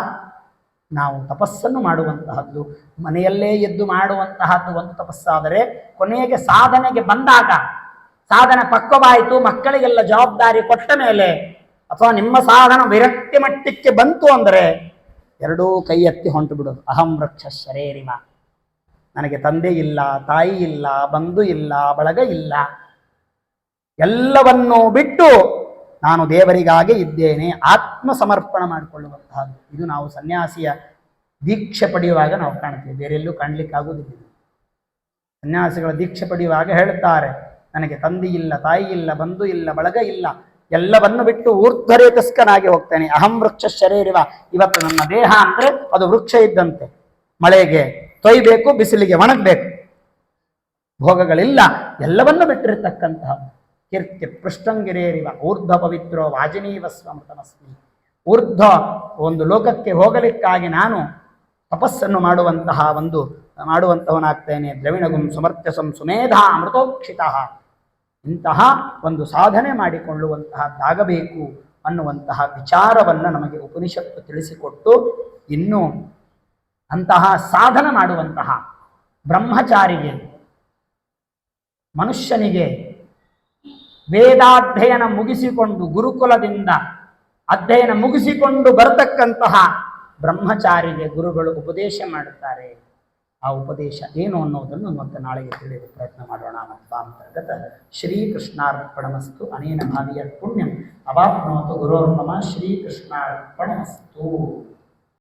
ನಾವು ತಪಸ್ಸನ್ನು ಮಾಡುವಂತಹದ್ದು, ಮನೆಯಲ್ಲೇ ಎದ್ದು ಮಾಡುವಂತಹದ್ದು ಒಂದು ತಪಸ್ಸಾದರೆ, ಕೊನೆಗೆ ಸಾಧನೆಗೆ ಬಂದಾಗ, ಸಾಧನೆ ಪಕ್ವವಾಯಿತು, ಮಕ್ಕಳಿಗೆಲ್ಲ ಜವಾಬ್ದಾರಿ ಕೊಟ್ಟ ಮೇಲೆ, ಅಥವಾ ನಿಮ್ಮ ಸಾಧನ ವಿರಕ್ತಿ ಮಟ್ಟಕ್ಕೆ ಬಂತು ಅಂದರೆ, ಎರಡೂ ಕೈ ಎತ್ತಿ ಹೊಂಟು ಬಿಡೋದು. ಅಹಂ ವೃಕ್ಷ ಶರೇರಿಮ ನನಗೆ ತಂದೆ ಇಲ್ಲ, ತಾಯಿ ಇಲ್ಲ, ಬಂಧು ಇಲ್ಲ, ಬಳಗ ಇಲ್ಲ. ಎಲ್ಲವನ್ನೂ ಬಿಟ್ಟು ನಾನು ದೇವರಿಗಾಗಿ ಇದ್ದೇನೆ. ಆತ್ಮ ಸಮರ್ಪಣ ಮಾಡಿಕೊಳ್ಳುವಂತಹದ್ದು. ಇದು ನಾವು ಸನ್ಯಾಸಿಯ ದೀಕ್ಷೆ ಪಡೆಯುವಾಗ ನಾವು ಕಾಣ್ತೇವೆ ಬೇರೆಲ್ಲೂ ಕಾಣ್ಲಿಕ್ಕಾಗುವುದಿಲ್ಲ. ಸನ್ಯಾಸಿಗಳ ದೀಕ್ಷೆ ಪಡೆಯುವಾಗ ಹೇಳ್ತಾರೆ ನನಗೆ ತಂದೆ ಇಲ್ಲ, ತಾಯಿ ಇಲ್ಲ, ಬಂಧು ಇಲ್ಲ, ಬಳಗ ಇಲ್ಲ. ಎಲ್ಲವನ್ನು ಬಿಟ್ಟು ಊರ್ಧ್ವರೇತಸ್ಕನಾಗಿ ಹೋಗ್ತೇನೆ. ಅಹಂ ವೃಕ್ಷ ಶರೀರಿವ. ಇವತ್ತು ನನ್ನ ದೇಹ ಅಂದ್ರೆ ಅದು ವೃಕ್ಷ ಇದ್ದಂತೆ. ಮಳೆಗೆ ತೊಯ್ಬೇಕು, ಬಿಸಿಲಿಗೆ ಒಣಗಬೇಕು. ಭೋಗಗಳಿಲ್ಲ. ಎಲ್ಲವನ್ನು ಬಿಟ್ಟಿರತಕ್ಕಂತಹ ಕೀರ್ತಿ ಪೃಷ್ಟಂಗಿರೇರಿವ ಊರ್ಧ್ವ ಪವಿತ್ರೋ ವಾಜಿನೀವ ಸ್ವಮೃತಮಸ್ಮಿ. ಊರ್ಧ್ವ ಒಂದು ಲೋಕಕ್ಕೆ ಹೋಗಲಿಕ್ಕಾಗಿ ನಾನು ತಪಸ್ಸನ್ನು ಮಾಡುವಂತಹ ಒಂದು ಮಾಡುವಂತಹವನಾಗ್ತೇನೆ ದ್ರವಿಣಗುಂ ಸಮರ್ಥ್ಯಸಂ ಸುಮೇಧ ಅಮೃತೋಕ್ಷಿತ. ಇಂತಹ ಒಂದು ಸಾಧನೆ ಮಾಡಿಕೊಳ್ಳುವಂತಹದ್ದಾಗಬೇಕು ಅನ್ನುವಂತಹ ವಿಚಾರವನ್ನು ನಮಗೆ ಉಪನಿಷತ್ತು ತಿಳಿಸಿಕೊಟ್ಟು ಇನ್ನು ಅಂತಹ ಸಾಧನ ಮಾಡುವಂತಹ ಬ್ರಹ್ಮಚಾರಿಗೆ, ಮನುಷ್ಯನಿಗೆ ವೇದಾಧ್ಯಯನ ಮುಗಿಸಿಕೊಂಡು ಗುರುಕುಲದಿಂದ ಅಧ್ಯಯನ ಮುಗಿಸಿಕೊಂಡು ಬರತಕ್ಕಂತಹ ಬ್ರಹ್ಮಚಾರಿಗೆ ಗುರುಗಳು ಉಪದೇಶ ಮಾಡುತ್ತಾರೆ. ಆ ಉಪದೇಶ ಏನು ಅನ್ನೋದನ್ನು ಮತ್ತೆ ನಾಳೆಗೆ ತಿಳಿದು ಪ್ರಯತ್ನ ಮಾಡೋಣ. ಅಂತರ್ಗತ ಶ್ರೀಕೃಷ್ಣಾರ್ಪಣಮಸ್ತು ಅನೇನ ಭಾವಿಯ ಪುಣ್ಯಂ ಅವಾಪ್ನೋತು ಗುರೋರ್ಮಮ ಶ್ರೀಕೃಷ್ಣಾರ್ಪಣಮಸ್ತು.